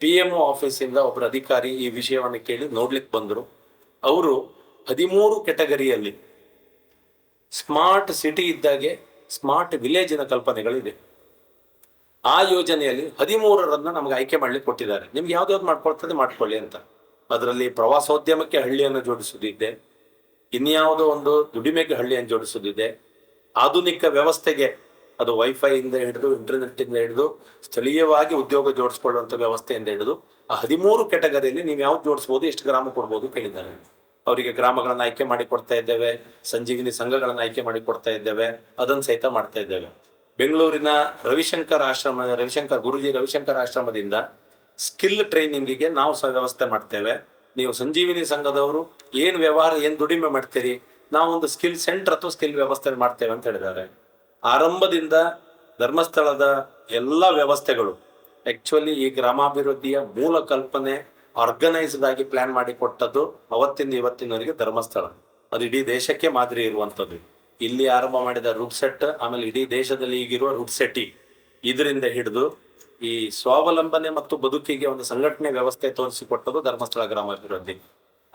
ಪಿ ಎಂ ಆಫೀಸಿಂದ ಒಬ್ಬರು ಅಧಿಕಾರಿ ಈ ವಿಷಯವನ್ನು ಕೇಳಿ ನೋಡ್ಲಿಕ್ಕೆ ಬಂದರು. ಅವರು ಹದಿಮೂರು ಕೆಟಗರಿಯಲ್ಲಿ ಸ್ಮಾರ್ಟ್ ಸಿಟಿ ಇದ್ದಾಗೆ ಸ್ಮಾರ್ಟ್ ವಿಲೇಜಿನ ಕಲ್ಪನೆಗಳಿದೆ. ಆ ಯೋಜನೆಯಲ್ಲಿ ಹದಿಮೂರರನ್ನ ನಮ್ಗೆ ಆಯ್ಕೆ ಮಾಡ್ಲಿಕ್ಕೆ ಕೊಟ್ಟಿದ್ದಾರೆ. ನಿಮ್ಗೆ ಯಾವ್ದಾವ್ದು ಮಾಡ್ಕೊಳ್ತದೆ ಮಾಡ್ಕೊಳ್ಳಿ ಅಂತ. ಅದರಲ್ಲಿ ಪ್ರವಾಸೋದ್ಯಮಕ್ಕೆ ಹಳ್ಳಿಯನ್ನು ಜೋಡಿಸುವುದಿದೆ ಇನ್ಯಾವುದೋ ಒಂದು ದುಡಿಮೆಗೆ ಹಳ್ಳಿಯನ್ನು ಜೋಡಿಸುವುದಿದೆ ಆಧುನಿಕ ವ್ಯವಸ್ಥೆಗೆ ಅದು ವೈಫೈ ಇಂದ ಹಿಡಿದು ಇಂಟರ್ನೆಟ್ ಇಂದ ಹಿಡಿದು ಸ್ಥಳೀಯವಾಗಿ ಉದ್ಯೋಗ ಜೋಡಿಸ್ಕೊಳ್ಳುವಂತ ವ್ಯವಸ್ಥೆಯಿಂದ ಹಿಡಿದು ಆ ಹದಿಮೂರು ಕೆಟಗರಿಯಲ್ಲಿ ನೀವು ಯಾವ್ದು ಜೋಡಿಸ್ಬೋದು, ಎಷ್ಟು ಗ್ರಾಮ ಕೊಡ್ಬೋದು ಕೇಳಿದ್ದಾರೆ ಅವರಿಗೆ ಗ್ರಾಮಗಳನ್ನ ಆಯ್ಕೆ ಮಾಡಿ ಕೊಡ್ತಾ ಇದ್ದೇವೆ, ಸಂಜೀವಿನಿ ಸಂಘಗಳನ್ನ ಆಯ್ಕೆ ಮಾಡಿ ಕೊಡ್ತಾ ಇದ್ದೇವೆ, ಅದನ್ನ ಸಹಿತ ಮಾಡ್ತಾ ಇದ್ದೇವೆ. ಬೆಂಗಳೂರಿನ ರವಿಶಂಕರ್ ಆಶ್ರಮ, ರವಿಶಂಕರ್ ಗುರುಜಿ ರವಿಶಂಕರ್ ಆಶ್ರಮದಿಂದ ಸ್ಕಿಲ್ ಟ್ರೈನಿಂಗಿಗೆ ನಾವು ಸಹ ವ್ಯವಸ್ಥೆ ಮಾಡ್ತೇವೆ. ನೀವು ಸಂಜೀವಿನಿ ಸಂಘದವರು ಏನ್ ವ್ಯವಹಾರ, ಏನ್ ದುಡಿಮೆ ಮಾಡ್ತೀರಿ ನಾವು ಒಂದು ಸ್ಕಿಲ್ ಸೆಂಟರ್ ಅಥವಾ ಸ್ಕಿಲ್ ವ್ಯವಸ್ಥೆ ಮಾಡ್ತೇವೆ ಅಂತ ಹೇಳಿದ್ದಾರೆ. ಆರಂಭದಿಂದ ಧರ್ಮಸ್ಥಳದ ಎಲ್ಲ ವ್ಯವಸ್ಥೆಗಳು ಆಕ್ಚುಲಿ ಈ ಗ್ರಾಮಾಭಿವೃದ್ಧಿಯ ಮೂಲ ಕಲ್ಪನೆ ಆರ್ಗನೈಸ್ಡ್ ಆಗಿ ಪ್ಲಾನ್ ಮಾಡಿ ಕೊಟ್ಟದ್ದು ಅವತ್ತಿಂದ ಇವತ್ತಿನವರೆಗೆ ಧರ್ಮಸ್ಥಳ. ಅದು ಇಡೀ ದೇಶಕ್ಕೆ ಮಾದರಿ ಇರುವಂತದ್ದು ಇಲ್ಲಿ ಆರಂಭ ಮಾಡಿದ ರೂಟ್ ಸೆಟ್ ಆಮೇಲೆ ಇಡೀ ದೇಶದಲ್ಲಿ ಈಗಿರುವ ರೂಟ್ ಸೆಟ್ಟಿ ಇದರಿಂದ ಹಿಡಿದು ಈ ಸ್ವಾವಲಂಬನೆ ಮತ್ತು ಬದುಕಿಗೆ ಒಂದು ಸಂಘಟನೆ ವ್ಯವಸ್ಥೆ ತೋರಿಸಿಕೊಟ್ಟದು ಧರ್ಮಸ್ಥಳ ಗ್ರಾಮಾಭಿವೃದ್ಧಿ.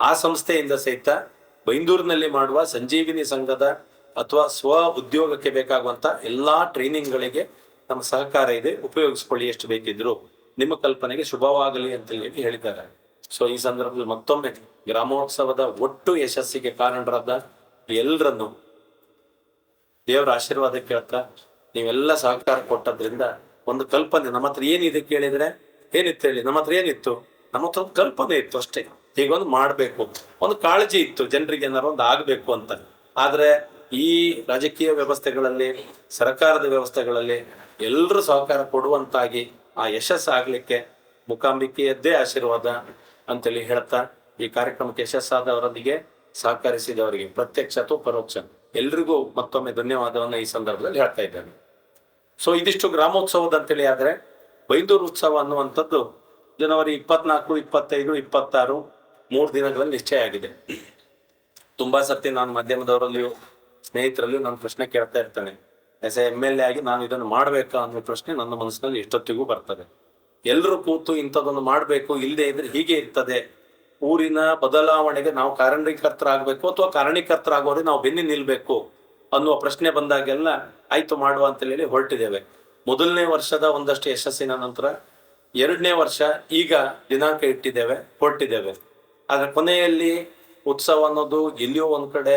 ಆ ಸಂಸ್ಥೆಯಿಂದ ಸಹಿತ ಬೈಂದೂರಿನಲ್ಲಿ ಮಾಡುವ ಸಂಜೀವಿನಿ ಸಂಘದ ಅಥವಾ ಸ್ವ ಉದ್ಯೋಗಕ್ಕೆ ಬೇಕಾಗುವಂತ ಎಲ್ಲಾ ಟ್ರೈನಿಂಗ್ಗಳಿಗೆ ನಮ್ಮ ಸಹಕಾರ ಇದೆ. ಉಪಯೋಗಿಸ್ಕೊಳ್ಳಿ ಎಷ್ಟು ಬೇಕಿದ್ರು. ನಿಮ್ಮ ಕಲ್ಪನೆಗೆ ಶುಭವಾಗಲಿ ಅಂತ ಹೇಳಿ ಹೇಳಿದ್ದಾರೆ. ಸೊ ಈ ಸಂದರ್ಭದಲ್ಲಿ ಮತ್ತೊಮ್ಮೆ ಗ್ರಾಮೋತ್ಸವದ ಒಟ್ಟು ಯಶಸ್ಸಿಗೆ ಕಾರಣರಾದ ಎಲ್ಲರನ್ನು ದೇವರ ಆಶೀರ್ವಾದ ಕೇಳ್ತಾ ನೀವೆಲ್ಲ ಸಹಕಾರ ಕೊಟ್ಟದ್ರಿಂದ ಒಂದು ಕಲ್ಪನೆ ನಮ್ಮ ಹತ್ರ ಏನಿದೆ ಕೇಳಿದ್ರೆ ಏನಿತ್ತು ಹೇಳಿ? ನಮ್ಮ ಹತ್ರ ಏನಿತ್ತು? ನಮ್ಮ ಹತ್ರ ಒಂದು ಕಲ್ಪನೆ ಇತ್ತು ಅಷ್ಟೇ. ಹೀಗೊಂದು ಮಾಡಬೇಕು. ಒಂದು ಕಾಳಜಿ ಇತ್ತು, ಜನರಿಗೆ ಏನಾರು ಒಂದು ಆಗಬೇಕು ಅಂತ. ಆದರೆ ಈ ರಾಜಕೀಯ ವ್ಯವಸ್ಥೆಗಳಲ್ಲಿ, ಸರ್ಕಾರದ ವ್ಯವಸ್ಥೆಗಳಲ್ಲಿ ಎಲ್ಲರೂ ಸಹಕಾರ ಕೊಡುವಂತಾಗಿ ಆ ಯಶಸ್ಸು ಆಗಲಿಕ್ಕೆ ಮುಖಾಂಬಿಕೆಯದ್ದೇ ಆಶೀರ್ವಾದ ಅಂತೇಳಿ ಹೇಳ್ತಾ ಈ ಕಾರ್ಯಕ್ರಮಕ್ಕೆ ಯಶಸ್ಸಾದವರೊಂದಿಗೆ ಸಹಕರಿಸಿದವರಿಗೆ ಪ್ರತ್ಯಕ್ಷ ಅಥವಾ ಪರೋಕ್ಷ ಎಲ್ರಿಗೂ ಮತ್ತೊಮ್ಮೆ ಧನ್ಯವಾದವನ್ನು ಈ ಸಂದರ್ಭದಲ್ಲಿ ಹೇಳ್ತಾ ಇದ್ದೇನೆ. ಸೊ ಇದಿಷ್ಟು ಗ್ರಾಮೋತ್ಸವದ ಅಂತೇಳಿ ಆದ್ರೆ ಬೈಂದೂರು ಉತ್ಸವ ಅನ್ನುವಂಥದ್ದು ಜನವರಿ ಇಪ್ಪತ್ನಾಲ್ಕು, ಇಪ್ಪತ್ತೈದು, ಇಪ್ಪತ್ತಾರು ಮೂರು ದಿನಗಳಲ್ಲಿ ನಿಶ್ಚಯ ಆಗಿದೆ. ತುಂಬಾ ಸರ್ತಿ ನಾನು ಮಾಧ್ಯಮದವರಲ್ಲಿಯೂ ಸ್ನೇಹಿತರಲ್ಲಿಯೂ ನಾನು ಪ್ರಶ್ನೆ ಕೇಳ್ತಾ ಇರ್ತೇನೆ. ಎಸ್ ಎಂ ಎಲ್ ಎ ಆಗಿ ನಾನು ಇದನ್ನು ಮಾಡ್ಬೇಕಾ ಅನ್ನೋ ಪ್ರಶ್ನೆ ನನ್ನ ಮನಸ್ಸಿನಲ್ಲಿ ಎಷ್ಟೊತ್ತಿಗೂ ಬರ್ತದೆ. ಎಲ್ಲರೂ ಕೂತು ಇಂಥದ್ದೊಂದು ಮಾಡಬೇಕು, ಇಲ್ಲದೆ ಇದ್ರೆ ಹೀಗೆ ಇರ್ತದೆ. ಊರಿನ ಬದಲಾವಣೆಗೆ ನಾವು ಕಾರಣೀಕರ್ತರಾಗಬೇಕು ಅಥವಾ ಕಾರಣೀಕರ್ತರಾಗೋರಿಗೆ ನಾವು ಬೆನ್ನಿ ನಿಲ್ಬೇಕು ಅನ್ನುವ ಪ್ರಶ್ನೆ ಬಂದಾಗೆಲ್ಲ ಆಯ್ತು ಮಾಡುವ ಅಂತ ಹೇಳಿ ಹೊರಟಿದ್ದೇವೆ. ಮೊದಲನೇ ವರ್ಷದ ಒಂದಷ್ಟು ಯಶಸ್ಸಿನ ನಂತರ ಎರಡನೇ ವರ್ಷ ಈಗ ದಿನಾಂಕ ಇಟ್ಟಿದ್ದೇವೆ, ಹೊರಟಿದ್ದೇವೆ. ಆದ್ರೆ ಕೊನೆಯಲ್ಲಿ ಉತ್ಸವ ಅನ್ನೋದು ಎಲ್ಲಿಯೋ ಒಂದ್ ಕಡೆ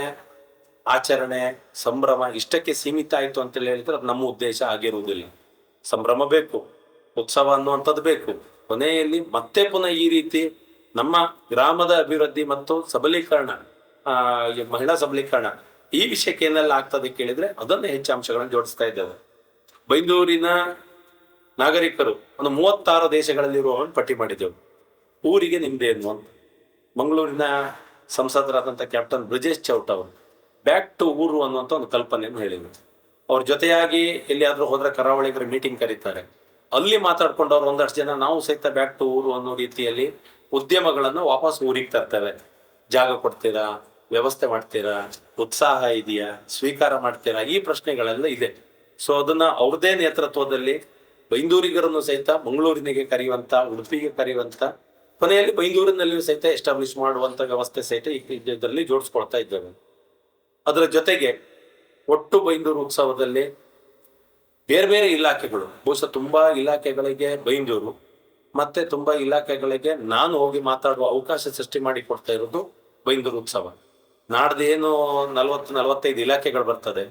ಆಚರಣೆ, ಸಂಭ್ರಮ ಇಷ್ಟಕ್ಕೆ ಸೀಮಿತ ಆಯ್ತು ಅಂತ ಹೇಳಿದ್ರೆ ಅದು ನಮ್ಮ ಉದ್ದೇಶ ಆಗಿರುವುದಿಲ್ಲ. ಸಂಭ್ರಮ ಬೇಕು, ಉತ್ಸವ ಅನ್ನುವಂಥದ್ದು ಬೇಕು. ಕೊನೆಯಲ್ಲಿ ಮತ್ತೆ ಪುನಃ ಈ ರೀತಿ ನಮ್ಮ ಗ್ರಾಮದ ಅಭಿವೃದ್ಧಿ ಮತ್ತು ಸಬಲೀಕರಣ ಮಹಿಳಾ ಸಬಲೀಕರಣ ಈ ವಿಷಯಕ್ಕೆ ಏನೆಲ್ಲ ಆಗ್ತದೆ ಕೇಳಿದ್ರೆ ಅದನ್ನ ಹೆಚ್ಚು ಅಂಶಗಳನ್ನು ಜೋಡಿಸ್ತಾ ಇದ್ದೇವೆ. ಬೈಂದೂರಿನ ನಾಗರಿಕರು ಒಂದು ಮೂವತ್ತಾರು ದೇಶಗಳಲ್ಲಿರುವವರನ್ನು ಪಟ್ಟಿ ಮಾಡಿದ್ದೆವು. ಊರಿಗೆ ನಿಮ್ದೇನು ಅಂತ ಮಂಗಳೂರಿನ ಸಂಸದರಾದಂಥ ಕ್ಯಾಪ್ಟನ್ ಬ್ರಿಜೇಶ್ ಚೌಟ್ ಅವರು ಬ್ಯಾಕ್ ಟು ಊರು ಅನ್ನುವಂಥ ಒಂದು ಕಲ್ಪನೆಯನ್ನು ಹೇಳಿದರು. ಅವ್ರ ಜೊತೆಯಾಗಿ ಎಲ್ಲಿಯಾದರೂ ಹೋದರೆ ಕರಾವಳಿಗರ ಮೀಟಿಂಗ್ ಕರೀತಾರೆ. ಅಲ್ಲಿ ಮಾತಾಡ್ಕೊಂಡವ್ರು ಒಂದಷ್ಟು ಜನ ನಾವು ಸಹಿತ ಬ್ಯಾಕ್ ಟು ಊರು ಅನ್ನೋ ರೀತಿಯಲ್ಲಿ ಉದ್ಯಮಗಳನ್ನು ವಾಪಸ್ ಊರಿಗೆ ತರ್ತೇವೆ. ಜಾಗ ಕೊಡ್ತೀರಾ? ವ್ಯವಸ್ಥೆ ಮಾಡ್ತೀರಾ? ಉತ್ಸಾಹ ಇದೆಯಾ? ಸ್ವೀಕಾರ ಮಾಡ್ತೀರಾ? ಈ ಪ್ರಶ್ನೆಗಳೆಲ್ಲ ಇದೆ. ಸೊ ಅದನ್ನ ಅವ್ರದೇ ನೇತೃತ್ವದಲ್ಲಿ ಬೈಂದೂರಿಗರನ್ನು ಸಹಿತ ಮಂಗಳೂರಿನಿಗೆ ಕರೆಯುವಂತ, ಉಡುಪಿಗೆ ಕರೆಯುವಂತ ಕೊನೆಯಲ್ಲಿ ಬೈಂದೂರಿನಲ್ಲಿಯೂ ಸಹಿತ ಎಸ್ಟಾಬ್ಲಿಷ್ ಮಾಡುವಂತ ವ್ಯವಸ್ಥೆ ಸಹಿತ ಇದರಲ್ಲಿ ಜೋಡಿಸ್ಕೊಳ್ತಾ ಇದ್ದೇವೆ. ಅದರ ಜೊತೆಗೆ ಒಟ್ಟು ಬೈಂದೂರು ಉತ್ಸವದಲ್ಲಿ ಬೇರೆ ಬೇರೆ ಇಲಾಖೆಗಳು, ಬಹುಶಃ ತುಂಬಾ ಇಲಾಖೆಗಳಿಗೆ ಬೈಂದೂರು, ಮತ್ತೆ ತುಂಬಾ ಇಲಾಖೆಗಳಿಗೆ ನಾನು ಹೋಗಿ ಮಾತಾಡುವ ಅವಕಾಶ ಸೃಷ್ಟಿ ಮಾಡಿ ಕೊಡ್ತಾ ಇರೋದು ಬೈಂದೂರು ಉತ್ಸವ. ನಾಡ್ದೇನು ನಲ್ವತ್ತು, ನಲವತ್ತೈದು ಇಲಾಖೆಗಳು ಬರ್ತದೆ,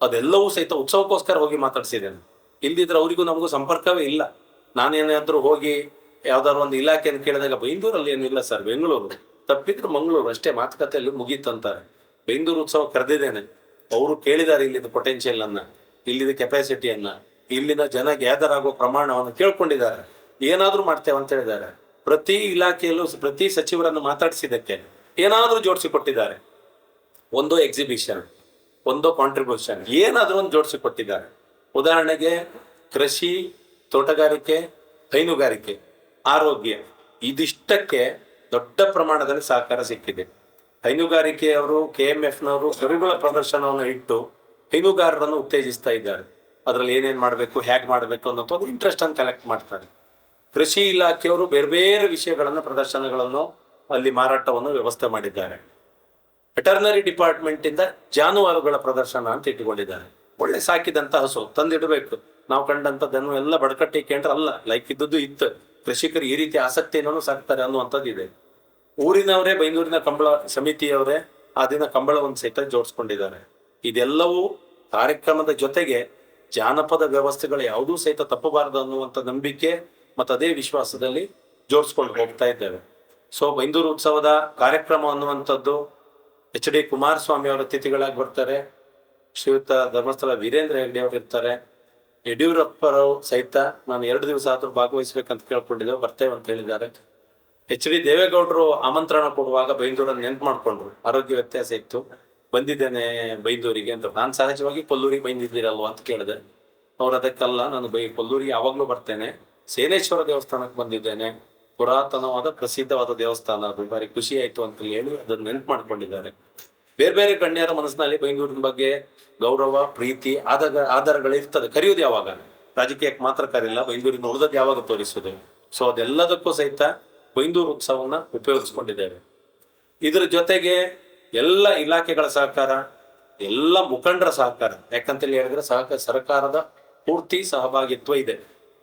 ಅದೆಲ್ಲವೂ ಸಹಿತ ಉತ್ಸವಕ್ಕೋಸ್ಕರ ಹೋಗಿ ಮಾತಾಡ್ಸಿದ್ದೇನೆ. ಇಲ್ದಿದ್ರೆ ಅವರಿಗೂ ನಮಗೂ ಸಂಪರ್ಕವೇ ಇಲ್ಲ. ನಾನೇನಾದ್ರೂ ಹೋಗಿ ಯಾವ್ದಾದ್ರು ಒಂದು ಇಲಾಖೆಯನ್ನು ಕೇಳಿದಾಗ ಬೈಂದೂರಲ್ಲಿ ಏನಿಲ್ಲ ಸರ್, ಬೆಂಗಳೂರು. ತಪ್ಪಿದ್ರು ಮಂಗಳೂರು ಅಷ್ಟೇ, ಮಾತುಕತೆಯಲ್ಲಿ ಮುಗೀತಂತಾರೆ ಬೈಂದೂರು ಉತ್ಸವ ಕರೆದಿದ್ದೇನೆ. ಅವರು ಕೇಳಿದ್ದಾರೆ ಇಲ್ಲಿನ ಪೊಟೆನ್ಷಿಯಲ್ ಅನ್ನ ಇಲ್ಲಿನ ಕೆಪಾಸಿಟಿಯನ್ನ ಇಲ್ಲಿನ ಜನ ಗ್ಯಾದರ್ ಆಗೋ ಪ್ರಮಾಣವನ್ನು ಕೇಳ್ಕೊಂಡಿದ್ದಾರೆ. ಏನಾದ್ರೂ ಮಾಡ್ತೇವೆ ಅಂತ ಹೇಳಿದ್ದಾರೆ. ಪ್ರತಿ ಇಲಾಖೆಯಲ್ಲೂ ಪ್ರತಿ ಸಚಿವರನ್ನು ಮಾತಾಡಿಸಿದಕ್ಕೆ ಏನಾದ್ರೂ ಜೋಡಿಸಿ ಕೊಟ್ಟಿದ್ದಾರೆ. ಒಂದು ಎಕ್ಸಿಬಿಷನ್ ಒಂದು ಕಾಂಟ್ರಿಬ್ಯೂಷನ್ ಏನಾದ್ರೂ ಒಂದು ಜೋಡಿಸಿ ಕೊಟ್ಟಿದ್ದಾರೆ. ಉದಾಹರಣೆಗೆ ಕೃಷಿ, ತೋಟಗಾರಿಕೆ, ಹೈನುಗಾರಿಕೆ. ಆರೋಗ್ಯ. ಇದಿಷ್ಟಕ್ಕೆ ದೊಡ್ಡ ಪ್ರಮಾಣದಲ್ಲಿ ಸಹಕಾರ ಸಿಕ್ಕಿದೆ. ಹೈನುಗಾರಿಕೆಯವರು, ಕೆ ಎಂ ಎಫ್ನವರು ನವರು ಪ್ರದರ್ಶನವನ್ನು ಇಟ್ಟು ಹೈನುಗಾರರನ್ನು ಉತ್ತೇಜಿಸ್ತಾ ಇದ್ದಾರೆ. ಅದರಲ್ಲಿ ಏನೇನ್ ಮಾಡಬೇಕು ಹೇಗೆ ಮಾಡಬೇಕು ಅನ್ನೋದು ಇಂಟ್ರೆಸ್ಟ್ ಅನ್ನು ಕಲೆಕ್ಟ್ ಮಾಡ್ತಾರೆ. ಕೃಷಿ ಇಲಾಖೆಯವರು ಬೇರೆ ಬೇರೆ ವಿಷಯಗಳನ್ನು, ಪ್ರದರ್ಶನಗಳನ್ನು ಅಲ್ಲಿ ಮಾರಾಟವನ್ನು ವ್ಯವಸ್ಥೆ ಮಾಡಿದ್ದಾರೆ. ವೆಟರ್ನರಿ ಡಿಪಾರ್ಟ್ಮೆಂಟ್ ಇಂದ ಜಾನುವಾರುಗಳ ಪ್ರದರ್ಶನ ಅಂತ ಇಟ್ಟುಕೊಂಡಿದ್ದಾರೆ. ಒಳ್ಳೆ ಸಾಕಿದಂತ ಹಸು ತಂದಿಡಬೇಕು. ನಾವು ಕಂಡಂತದ್ದನ್ನು ಎಲ್ಲ ಬಡಕಟ್ಟಿ ಕೇಂದ್ರ ಅಲ್ಲ, ಲೈಕ್ ಇದ್ದದ್ದು ಇತ್ತು. ಕೃಷಿಕರು ಈ ರೀತಿ ಆಸಕ್ತಿಯನ್ನು ಸಾಕ್ತಾರೆ ಅನ್ನುವಂಥದ್ದು ಇದೆ ಊರಿನವರೇ ಬೈಂದೂರಿನ ಕಂಬಳ ಸಮಿತಿಯವರೇ, ಆ ದಿನ ಕಂಬಳವನ್ನು ಸಹಿತ ಜೋಡಿಸ್ಕೊಂಡಿದ್ದಾರೆ. ಇದೆಲ್ಲವೂ ಕಾರ್ಯಕ್ರಮದ ಜೊತೆಗೆ ಜಾನಪದ ವ್ಯವಸ್ಥೆಗಳು ಯಾವುದೂ ಸಹಿತ ತಪ್ಪಬಾರದು ಅನ್ನುವಂಥ ನಂಬಿಕೆ ಮತ್ತು ಅದೇ ವಿಶ್ವಾಸದಲ್ಲಿ ಜೋಡಿಸ್ಕೊಂಡು ಹೋಗ್ತಾ ಇದ್ದೇವೆ. ಸೊ ಬೈಂದೂರು ಉತ್ಸವದ ಕಾರ್ಯಕ್ರಮ ಅನ್ನುವಂಥದ್ದು ಎಚ್ ಡಿ ಕುಮಾರಸ್ವಾಮಿ ಅವರ ಅತಿಥಿಗಳಾಗಿ ಬರ್ತಾರೆ. ಶ್ರೀಯುತ ಧರ್ಮಸ್ಥಳ ವೀರೇಂದ್ರ ಹೆಗ್ಡೆ ಅವರು ಇರ್ತಾರೆ. ಯಡಿಯೂರಪ್ಪರು ಸಹಿತ ನಾನು ಎರಡು ದಿವಸ ಆದರೂ ಭಾಗವಹಿಸ್ಬೇಕಂತ ಕೇಳ್ಕೊಂಡಿದ್ದೆ, ಬರ್ತೇವೆ ಅಂತ ಹೇಳಿದ್ದಾರೆ. ಎಚ್ ಡಿ ದೇವೇಗೌಡರು ಆಮಂತ್ರಣ ಕೊಡುವಾಗ ಬೈಂದೂರನ್ನು ನೆನ್ಪು ಮಾಡ್ಕೊಂಡ್ರು. ಆರೋಗ್ಯ ವ್ಯತ್ಯಾಸ ಇತ್ತು. ಬಂದಿದ್ದೇನೆ ಬೈಂದೂರಿಗೆ ಅಂತ. ನಾನು ಸಹಜವಾಗಿ ಕೊಲ್ಲೂರಿಗೆ ಬಂದಿದ್ದೀರಲ್ವ ಅಂತ ಕೇಳಿದೆ. ಅವ್ರು ಅದಕ್ಕಲ್ಲ, ನಾನು ಬೈ ಕೊಲ್ಲೂರಿಗೆ ಯಾವಾಗಲೂ ಬರ್ತೇನೆ. ಸೇನೇಶ್ವರ ದೇವಸ್ಥಾನಕ್ಕೆ ಬಂದಿದ್ದೇನೆ. ಪುರಾತನವಾದ ಪ್ರಸಿದ್ಧವಾದ ದೇವಸ್ಥಾನ ಅದು. ಬಾರಿ ಖುಷಿ ಆಯ್ತು ಅಂತ ಹೇಳಿ ಅದನ್ನ ನೆನ್ಪು ಮಾಡ್ಕೊಂಡಿದ್ದಾರೆ. ಬೇರೆ ಬೇರೆ ಗಣ್ಯರ ಮನಸ್ಸಿನಲ್ಲಿ ಬೆಂಗಳೂರಿನ ಬಗ್ಗೆ ಗೌರವ, ಪ್ರೀತಿ ಆಧಾರ ಆಧಾರಗಳಿರ್ತದೆ ಕರೆಯುವುದು ಯಾವಾಗ? ರಾಜಕೀಯಕ್ಕೆ ಮಾತ್ರ ಕರೆಯಲ್ಲ ಬೈಂದೂರಿನ ಉಳಿದದ್ದು ಯಾವಾಗ ತೋರಿಸುದು ಸೊ ಅದೆಲ್ಲದಕ್ಕೂ ಸಹಿತ ಬೈಂದೂರು ಉತ್ಸವವನ್ನ ಉಪಯೋಗಿಸ್ಕೊಂಡಿದ್ದೇವೆ. ಇದರ ಜೊತೆಗೆ ಎಲ್ಲ ಇಲಾಖೆಗಳ ಸಹಕಾರ, ಎಲ್ಲ ಮುಖಂಡರ ಸಹಕಾರ, ಯಾಕಂತೇಳಿ ಹೇಳಿದ್ರೆ ಸಹಕಾರ, ಸರ್ಕಾರದ ಪೂರ್ತಿ ಸಹಭಾಗಿತ್ವ ಇದೆ.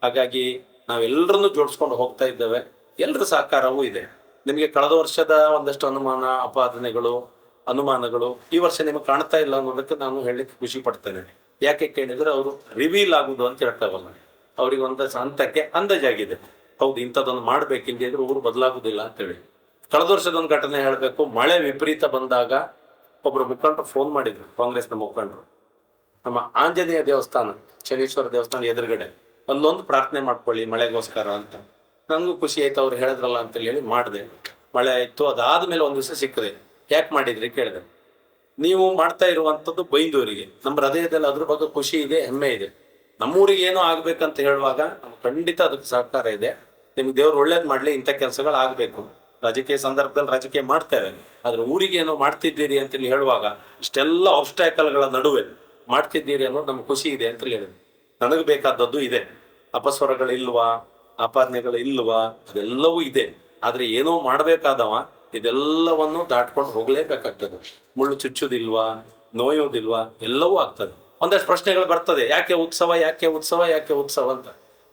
ಹಾಗಾಗಿ ನಾವೆಲ್ಲರನ್ನು ಜೋಡಿಸ್ಕೊಂಡು ಹೋಗ್ತಾ ಇದ್ದೇವೆ. ಎಲ್ಲರ ಸಹಕಾರವೂ ಇದೆ. ನಿಮಗೆ ಕಳೆದ ವರ್ಷದ ಒಂದಷ್ಟು ಅನುಮಾನ, ಅಪಾದನೆಗಳು ಅನುಮಾನಗಳು ಈ ವರ್ಷ ನಿಮಗೆ ಕಾಣ್ತಾ ಇಲ್ಲ ಅನ್ನೋದಕ್ಕೆ ನಾನು ಹೇಳಲಿಕ್ಕೆ ಖುಷಿ ಪಡ್ತೇನೆ. ಯಾಕೆ ಕೇಳಿದ್ರೆ ಅವರು ರಿವೀಲ್ ಆಗುದು ಅಂತ ಹೇಳ್ತಾವಲ್ಲ ಅವ್ರಿಗೆ ಒಂದು ಹಂತಕ್ಕೆ ಅಂದಾಜಾಗಿದೆ ಹೌದು, ಇಂಥದ್ದೊಂದು ಮಾಡ್ಬೇಕಿದ್ರೆ ಊರು ಬದಲಾಗುದಿಲ್ಲ ಅಂತೇಳಿ ಕಳೆದ ವರ್ಷದ ಒಂದು ಘಟನೆ ಹೇಳಬೇಕು. ಮಳೆ ವಿಪರೀತ ಬಂದಾಗ ಒಬ್ರು ಮುಖಂಡರು ಫೋನ್ ಮಾಡಿದ್ರು, ಕಾಂಗ್ರೆಸ್ನ ಮುಖಂಡರು. ನಮ್ಮ ಆಂಜನೇಯ ದೇವಸ್ಥಾನ, ಶನೀಶ್ವರ ದೇವಸ್ಥಾನ ಎದುರುಗಡೆ. ಅಲ್ಲೊಂದು ಪ್ರಾರ್ಥನೆ ಮಾಡ್ಕೊಳ್ಳಿ ಮಳೆಗೋಸ್ಕರ ಅಂತ. ನನಗೂ ಖುಷಿ ಆಯ್ತು, ಅವ್ರು ಹೇಳಿದ್ರಲ್ಲ ಅಂತ ಹೇಳಿ ಮಾಡಿದೆ. ಮಳೆ ಆಯ್ತು, ಅದಾದ್ಮೇಲೆ ಒಂದು ದಿವಸ ಸಿಕ್ಕದೆ. ಯಾಕೆ ಮಾಡಿದ್ರಿ ಕೇಳಿದೆ. ನೀವು ಮಾಡ್ತಾ ಇರುವಂಥದ್ದು ಬೈಂದೂರಿಗೆ. ನಮ್ಮ ಹೃದಯದಲ್ಲಿ ಅದ್ರ ಬಗ್ಗೆ ಖುಷಿ ಇದೆ, ಹೆಮ್ಮೆ ಇದೆ. ನಮ್ಮೂರಿಗೆ ಏನೋ ಆಗ್ಬೇಕಂತ ಹೇಳುವಾಗ ಖಂಡಿತ ಅದಕ್ಕೆ ಸಹಕಾರ ಇದೆ. ನಿಮ್ಗೆ ದೇವ್ರು ಒಳ್ಳೇದ್ ಮಾಡ್ಲಿ, ಇಂಥ ಕೆಲಸಗಳು ಆಗ್ಬೇಕು. ರಾಜಕೀಯ ಸಂದರ್ಭದಲ್ಲಿ ರಾಜಕೀಯ ಮಾಡ್ತೇವೆ ಆದ್ರೆ ಊರಿಗೆ ಏನೋ ಮಾಡ್ತಿದ್ದೀರಿ ಅಂತೇಳಿ ಹೇಳುವಾಗ ಇಷ್ಟೆಲ್ಲ ಗಳ ನಡುವೆ ಮಾಡ್ತಿದ್ದೀರಿ ಅನ್ನೋದು ನಮ್ಗೆ ಖುಷಿ ಇದೆ ಅಂತ ಹೇಳಿದ್ರು ನನಗೆ ಬೇಕಾದದ್ದು ಇದೆ. ಅಪಸ್ವರಗಳು ಇಲ್ವಾ ಅಪಾದನೆಗಳು ಇಲ್ವಾ ಅದೆಲ್ಲವೂ ಇದೆ. ಆದ್ರೆ ಏನೋ ಮಾಡ್ಬೇಕಾದವ ಇದೆಲ್ಲವನ್ನು ದಾಟ್ಕೊಂಡು ಹೋಗ್ಲೇಬೇಕಾಗ್ತದೆ. ಮುಳ್ಳು ಚುಚ್ಚುದಿಲ್ವಾ ನೋಯೋದಿಲ್ವಾ ಎಲ್ಲವೂ ಆಗ್ತದೆ. ಒಂದಷ್ಟು ಪ್ರಶ್ನೆಗಳು ಬರ್ತದೆ, ಯಾಕೆ ಉತ್ಸವ ಯಾಕೆ ಉತ್ಸವ ಯಾಕೆ ಉತ್ಸವ ಅಂತ.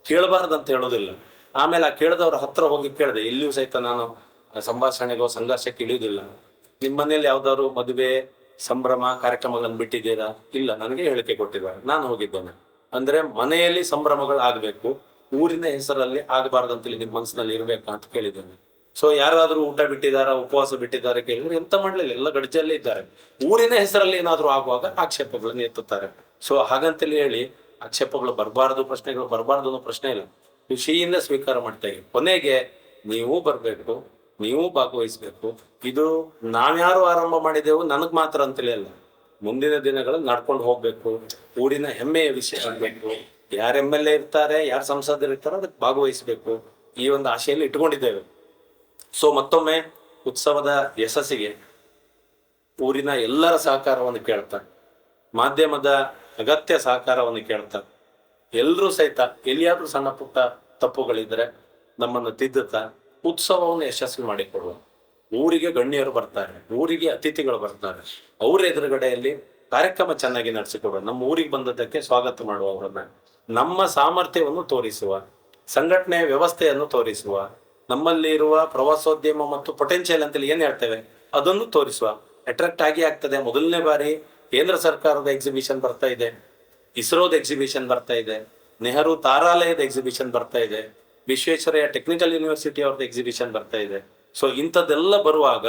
ಕೇಳಬಾರ್ದಂತ ಹೇಳೋದಿಲ್ಲ ಆಮೇಲೆ ಆ ಕೇಳಿದವ್ರ ಹತ್ರ ಹೋಗಿ ಕೇಳಿದೆ, ಇಲ್ಲಿಯೂ ಸಹಿತ ನಾನು ಸಂಭಾಷಣೆಗೋ ಸಂಘರ್ಷಕ್ಕೆ ಇಳಿಯುವುದಿಲ್ಲ. ನಿಮ್ಮ ಮನೆಯಲ್ಲಿ ಯಾವ್ದಾದ್ರು ಮದುವೆ, ಸಂಭ್ರಮ, ಕಾರ್ಯಕ್ರಮಗಳನ್ನು ಬಿಟ್ಟಿದ್ದೀರಾ? ಇಲ್ಲ, ನನಗೆ ಹೇಳಿಕೆ ಕೊಟ್ಟಿದ್ದಾರೆ. ನಾನು ಹೋಗಿದ್ದೇನೆ. ಅಂದ್ರೆ ಮನೆಯಲ್ಲಿ ಸಂಭ್ರಮಗಳು ಆಗ್ಬೇಕು ಊರಿನ ಹೆಸರಲ್ಲಿ ಆಗಬಾರ್ದಂತೇಳಿ ನಿಮ್ಮ ಮನಸ್ಸಿನಲ್ಲಿ ಇರ್ಬೇಕಾ ಅಂತ ಕೇಳಿದ್ದೇನೆ. ಸೊ ಯಾರಾದ್ರೂ ಊಟ ಬಿಟ್ಟಿದಾರ ಉಪವಾಸ ಬಿಟ್ಟಿದ್ದಾರೆ ಕೇಳಿದ್ರೆ ಎಂತ ಮಾಡ್ಲಿಲ್ಲ, ಎಲ್ಲ ಗಡಿಜಲ್ಲೇ ಇದ್ದಾರೆ. ಊರಿನ ಹೆಸರಲ್ಲಿ ಏನಾದ್ರೂ ಆಗುವಾಗ ಆಕ್ಷೇಪಗಳನ್ನ ಎತ್ತುತ್ತಾರೆ. ಸೊ ಹಾಗಂತೇಳಿ ಹೇಳಿ, ಆಕ್ಷೇಪಗಳು ಬರಬಾರದು, ಪ್ರಶ್ನೆಗಳು ಬರಬಾರದು ಅನ್ನೋ ಪ್ರಶ್ನೆ ಇಲ್ಲ. ಖುಷಿಯಿಂದ ಸ್ವೀಕಾರ ಮಾಡ್ತಾ ಇದ್ದೀವಿ ಕೊನೆಗೆ, ನೀವು ಬರಬೇಕು, ನೀವು ಭಾಗವಹಿಸ್ಬೇಕು. ಇದು ನಾವ್ಯಾರು ಆರಂಭ ಮಾಡಿದೆವು ನನಗ್ ಮಾತ್ರ ಅಂತಲೇ ಅಲ್ಲ. ಮುಂದಿನ ದಿನಗಳಲ್ಲಿ ನಡ್ಕೊಂಡು ಹೋಗ್ಬೇಕು. ಊರಿನ ಹೆಮ್ಮೆಯ ವಿಷಯ ಆಗ್ಬೇಕು. ಯಾರು ಎಂ ಎಲ್ ಎ ಇರ್ತಾರೆ, ಯಾರು ಸಂಸದರು ಇರ್ತಾರೆ ಅದಕ್ಕೆ ಭಾಗವಹಿಸ್ಬೇಕು. ಈ ಒಂದು ಆಶೆಯಲ್ಲಿ ಇಟ್ಕೊಂಡಿದ್ದೇವೆ. ಸೊ ಮತ್ತೊಮ್ಮೆ ಉತ್ಸವದ ಯಶಸ್ಸಿಗೆ ಊರಿನ ಎಲ್ಲರ ಸಹಕಾರವನ್ನು ಕೇಳ್ತಾರೆ. ಮಾಧ್ಯಮದ ಅಗತ್ಯ ಸಹಕಾರವನ್ನು ಕೇಳ್ತಾರೆ. ಎಲ್ಲರೂ ಸಹಿತ, ಎಲ್ಲಿಯಾದ್ರೂ ಸಣ್ಣ ಪುಟ್ಟ ತಪ್ಪುಗಳಿದ್ರೆ ನಮ್ಮನ್ನು ತಿದ್ದುತ್ತಾ ಉತ್ಸವವನ್ನು ಯಶಸ್ವಿ ಮಾಡಿಕೊಡುವ. ಊರಿಗೆ ಗಣ್ಯರು ಬರ್ತಾರೆ, ಊರಿಗೆ ಅತಿಥಿಗಳು ಬರ್ತಾರೆ. ಅವ್ರ ಎದುರುಗಡೆಯಲ್ಲಿ ಕಾರ್ಯಕ್ರಮ ಚೆನ್ನಾಗಿ ನಡೆಸಿಕೊಡುವ, ನಮ್ಮ ಊರಿಗೆ ಬಂದದ್ದಕ್ಕೆ ಸ್ವಾಗತ ಮಾಡುವ ಅವರನ್ನ, ನಮ್ಮ ಸಾಮರ್ಥ್ಯವನ್ನು ತೋರಿಸುವ, ಸಂಘಟನೆಯ ವ್ಯವಸ್ಥೆಯನ್ನು ತೋರಿಸುವ ನಮ್ಮಲ್ಲಿ ಇರುವ ಪ್ರವಾಸೋದ್ಯಮ ಮತ್ತು ಪೊಟೆನ್ಷಿಯಲ್ ಅಂತೇಳಿ ಏನ್ ಹೇಳ್ತೇವೆ? ಅದನ್ನು ತೋರಿಸುವ. ಅಟ್ರಾಕ್ಟ್ ಆಗಿ ಆಗ್ತದೆ. ಮೊದಲನೇ ಬಾರಿ ಕೇಂದ್ರ ಸರ್ಕಾರದ ಎಕ್ಸಿಬಿಷನ್ ಬರ್ತಾ ಇದೆ. ಇಸ್ರೋದ ಎಕ್ಸಿಬಿಷನ್ ಬರ್ತಾ ಇದೆ. ನೆಹರು ತಾರಾಲಯದ ಎಕ್ಸಿಬಿಷನ್ ಬರ್ತಾ ಇದೆ. ವಿಶ್ವೇಶ್ವರಯ್ಯ ಟೆಕ್ನಿಕಲ್ ಯೂನಿವರ್ಸಿಟಿ ಅವ್ರದ್ದು ಎಕ್ಸಿಬಿಷನ್ ಬರ್ತಾ ಇದೆ. ಸೊ ಇಂಥದ್ದೆಲ್ಲ ಬರುವಾಗ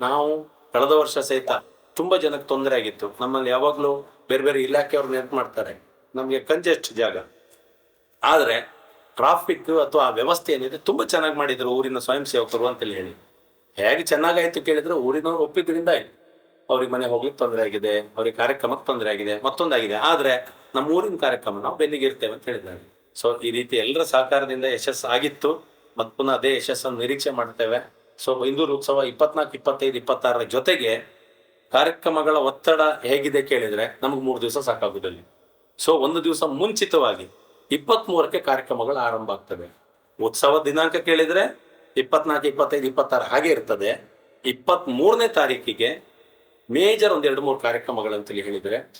ನಾವು ಕಳೆದ ವರ್ಷ ಸಹಿತ ತುಂಬಾ ಜನಕ್ಕೆ ತೊಂದರೆ ಆಗಿತ್ತು. ನಮ್ಮಲ್ಲಿ ಯಾವಾಗಲೂ ಬೇರೆ ಬೇರೆ ಇಲಾಖೆಯವ್ರು ನೆನಪು ಮಾಡ್ತಾರೆ. ನಮಗೆ ಕಂಜೆಸ್ಟ್ ಜಾಗ. ಆದ್ರೆ ಟ್ರಾಫಿಕ್ ಅಥವಾ ಆ ವ್ಯವಸ್ಥೆ ಏನಿದೆ ತುಂಬ ಚೆನ್ನಾಗಿ ಮಾಡಿದ್ರು ಊರಿನ ಸ್ವಯಂ ಸೇವಕರು ಅಂತೇಳಿ ಹೇಳಿ. ಹೇಗೆ ಚೆನ್ನಾಗಾಯ್ತು ಕೇಳಿದ್ರೆ ಊರಿನವ್ರು ಒಪ್ಪಿದ್ರಿಂದ ಆಯ್ತು. ಅವ್ರಿಗೆ ಮನೆ ಹೋಗ್ಲಿಕ್ಕೆ ತೊಂದರೆ ಆಗಿದೆ, ಅವ್ರಿಗೆ ಕಾರ್ಯಕ್ರಮಕ್ಕೆ ತೊಂದರೆ ಆಗಿದೆ, ಮತ್ತೊಂದಾಗಿದೆ. ಆದರೆ ನಮ್ಮ ಊರಿನ ಕಾರ್ಯಕ್ರಮ ನಾವು ಬೆನ್ನಿಗೆ ಇರ್ತೇವೆ ಅಂತ ಹೇಳಿದ್ದಾರೆ. ಸೊ ಈ ರೀತಿ ಎಲ್ಲರ ಸಹಕಾರದಿಂದ ಯಶಸ್ಸು ಆಗಿತ್ತು. ಮತ್ತು ಪುನಃ ಅದೇ ಯಶಸ್ಸನ್ನು ನಿರೀಕ್ಷೆ ಮಾಡ್ತೇವೆ. ಸೊ ಹಿಂದೂ ಉತ್ಸವ ಇಪ್ಪತ್ನಾಲ್ಕು, ಇಪ್ಪತ್ತೈದು, ಇಪ್ಪತ್ತಾರರ ಜೊತೆಗೆ ಕಾರ್ಯಕ್ರಮಗಳ ಒತ್ತಡ ಹೇಗಿದೆ ಕೇಳಿದ್ರೆ ನಮ್ಗೆ ಮೂರು ದಿವಸ ಸಾಕಾಗುದಲ್ಲಿ. ಸೊ ಒಂದು ದಿವಸ ಮುಂಚಿತವಾಗಿ ಇಪ್ಪತ್ತ್ ಮೂರಕ್ಕೆ ಕಾರ್ಯಕ್ರಮಗಳು ಆರಂಭ ಆಗ್ತವೆ. ಉತ್ಸವ ದಿನಾಂಕ ಕೇಳಿದ್ರೆ ಇಪ್ಪತ್ನಾಲ್ಕು, ಇಪ್ಪತ್ತೈದು, ಇಪ್ಪತ್ತಾರು ಹಾಗೆ ಇರ್ತದೆ. ಇಪ್ಪತ್ತ್ ಮೂರನೇ ತಾರೀಕಿಗೆ ಮೇಜರ್ ಒಂದು ಎರಡು ಮೂರು ಕಾರ್ಯಕ್ರಮಗಳಂತೇಳಿ ಹೇಳಿದ್ರೆ,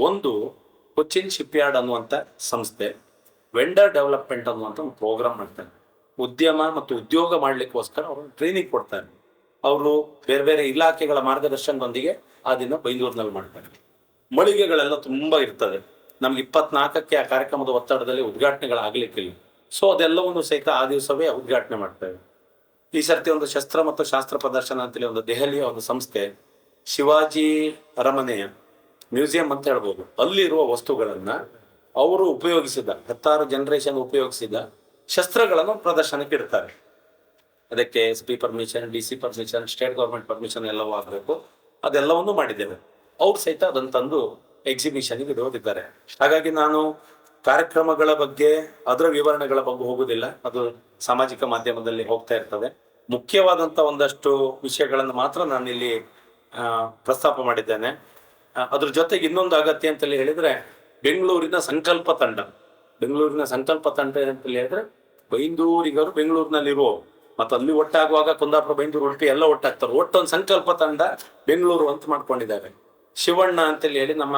ಒಂದು ಕೊಚ್ಚಿನ್ ಶಿಪ್ಯಾರ್ಡ್ ಅನ್ನುವಂಥ ಸಂಸ್ಥೆ, ವೆಂಡರ್ ಡೆವಲಪ್ಮೆಂಟ್ ಅನ್ನುವಂಥ ಒಂದು ಪ್ರೋಗ್ರಾಮ್ ಮಾಡ್ತಾರೆ. ಉದ್ಯಮ ಮತ್ತು ಉದ್ಯೋಗ ಮಾಡಲಿಕ್ಕೋಸ್ಕರ ಅವರು ಟ್ರೈನಿಂಗ್ ಕೊಡ್ತಾರೆ. ಅವರು ಬೇರೆ ಬೇರೆ ಇಲಾಖೆಗಳ ಮಾರ್ಗದರ್ಶನದೊಂದಿಗೆ ಆ ದಿನ ಬೈಂದೂರಿನಲ್ಲಿ ಮಾಡ್ತಾರೆ. ಮಳಿಗೆಗಳೆಲ್ಲ ತುಂಬಾ ಇರ್ತದೆ. ನಮ್ಗೆ ಇಪ್ಪತ್ನಾಲ್ಕಕ್ಕೆ ಆ ಕಾರ್ಯಕ್ರಮದ ಒತ್ತಡದಲ್ಲಿ ಉದ್ಘಾಟನೆಗಳಾಗಲಿಕ್ಕಿಲ್ಲ. ಸೊ ಅದೆಲ್ಲವನ್ನು ಸಹಿತ ಆ ದಿವಸವೇ ಉದ್ಘಾಟನೆ ಮಾಡ್ತೇವೆ. ಈ ಸರ್ತಿ ಒಂದು ಶಸ್ತ್ರ ಮತ್ತು ಶಾಸ್ತ್ರ ಪ್ರದರ್ಶನ ಅಂತೇಳಿ ಒಂದು ದೆಹಲಿಯ ಒಂದು ಸಂಸ್ಥೆ, ಶಿವಾಜಿ ಅರಮನೆಯ ಮ್ಯೂಸಿಯಂ ಅಂತ ಹೇಳ್ಬೋದು. ಅಲ್ಲಿರುವ ವಸ್ತುಗಳನ್ನ ಅವರು ಉಪಯೋಗಿಸಿದ, ಹತ್ತಾರು ಜನರೇಷನ್ ಉಪಯೋಗಿಸಿದ ಶಸ್ತ್ರಗಳನ್ನು ಪ್ರದರ್ಶನಕ್ಕೆ ಇಡ್ತಾರೆ. ಅದಕ್ಕೆ S P permission D C permission state government permission ಎಲ್ಲವೂ ಆಗಬೇಕು. ಅದೆಲ್ಲವನ್ನು ಮಾಡಿದ್ದೇವೆ. ಅವ್ರು ಸಹಿತ ಅದನ್ನು ತಂದು ಎಕ್ಸಿಬಿಷನ್ಗೆ ಇಡೋದಿದ್ದಾರೆ ಹಾಗಾಗಿ ನಾನು ಕಾರ್ಯಕ್ರಮಗಳ ಬಗ್ಗೆ ಅದರ ವಿವರಣೆಗಳ ಬಗ್ಗೆ ಹೋಗುದಿಲ್ಲ ಅದು ಸಾಮಾಜಿಕ ಮಾಧ್ಯಮದಲ್ಲಿ ಹೋಗ್ತಾ ಇರ್ತದೆ. ಮುಖ್ಯವಾದಂತ ಒಂದಷ್ಟು ವಿಷಯಗಳನ್ನು ಮಾತ್ರ ನಾನು ಇಲ್ಲಿ ಪ್ರಸ್ತಾಪ ಮಾಡಿದ್ದೇನೆ. ಅದ್ರ ಜೊತೆಗೆ ಇನ್ನೊಂದು ಅಗತ್ಯ ಅಂತೇಳಿ ಹೇಳಿದ್ರೆ ಬೆಂಗಳೂರಿನ ಸಂಕಲ್ಪ ತಂಡ. ಬೆಂಗಳೂರಿನ ಸಂಕಲ್ಪ ತಂಡ ಅಂತೇಳಿ ಹೇಳಿದ್ರೆ ಬೈಂದೂರಿಗರು ಬೆಂಗಳೂರಿನಲ್ಲಿರುವ ಮತ್ತೆ ಅಲ್ಲಿ ಒಟ್ಟಾಗುವಾಗ ಕುಂದಾಪುರ, ಬೈಂದೂರು, ಉಡುಪಿ ಎಲ್ಲ ಒಟ್ಟಾಗ್ತಾರೆ. ಒಟ್ಟೊಂದು ಸಂಕಲ್ಪ ತಂಡ ಬೆಂಗಳೂರು ಅಂತ ಮಾಡ್ಕೊಂಡಿದ್ದಾರೆ. ಶಿವಣ್ಣ ಅಂತೇಳಿ ಹೇಳಿ ನಮ್ಮ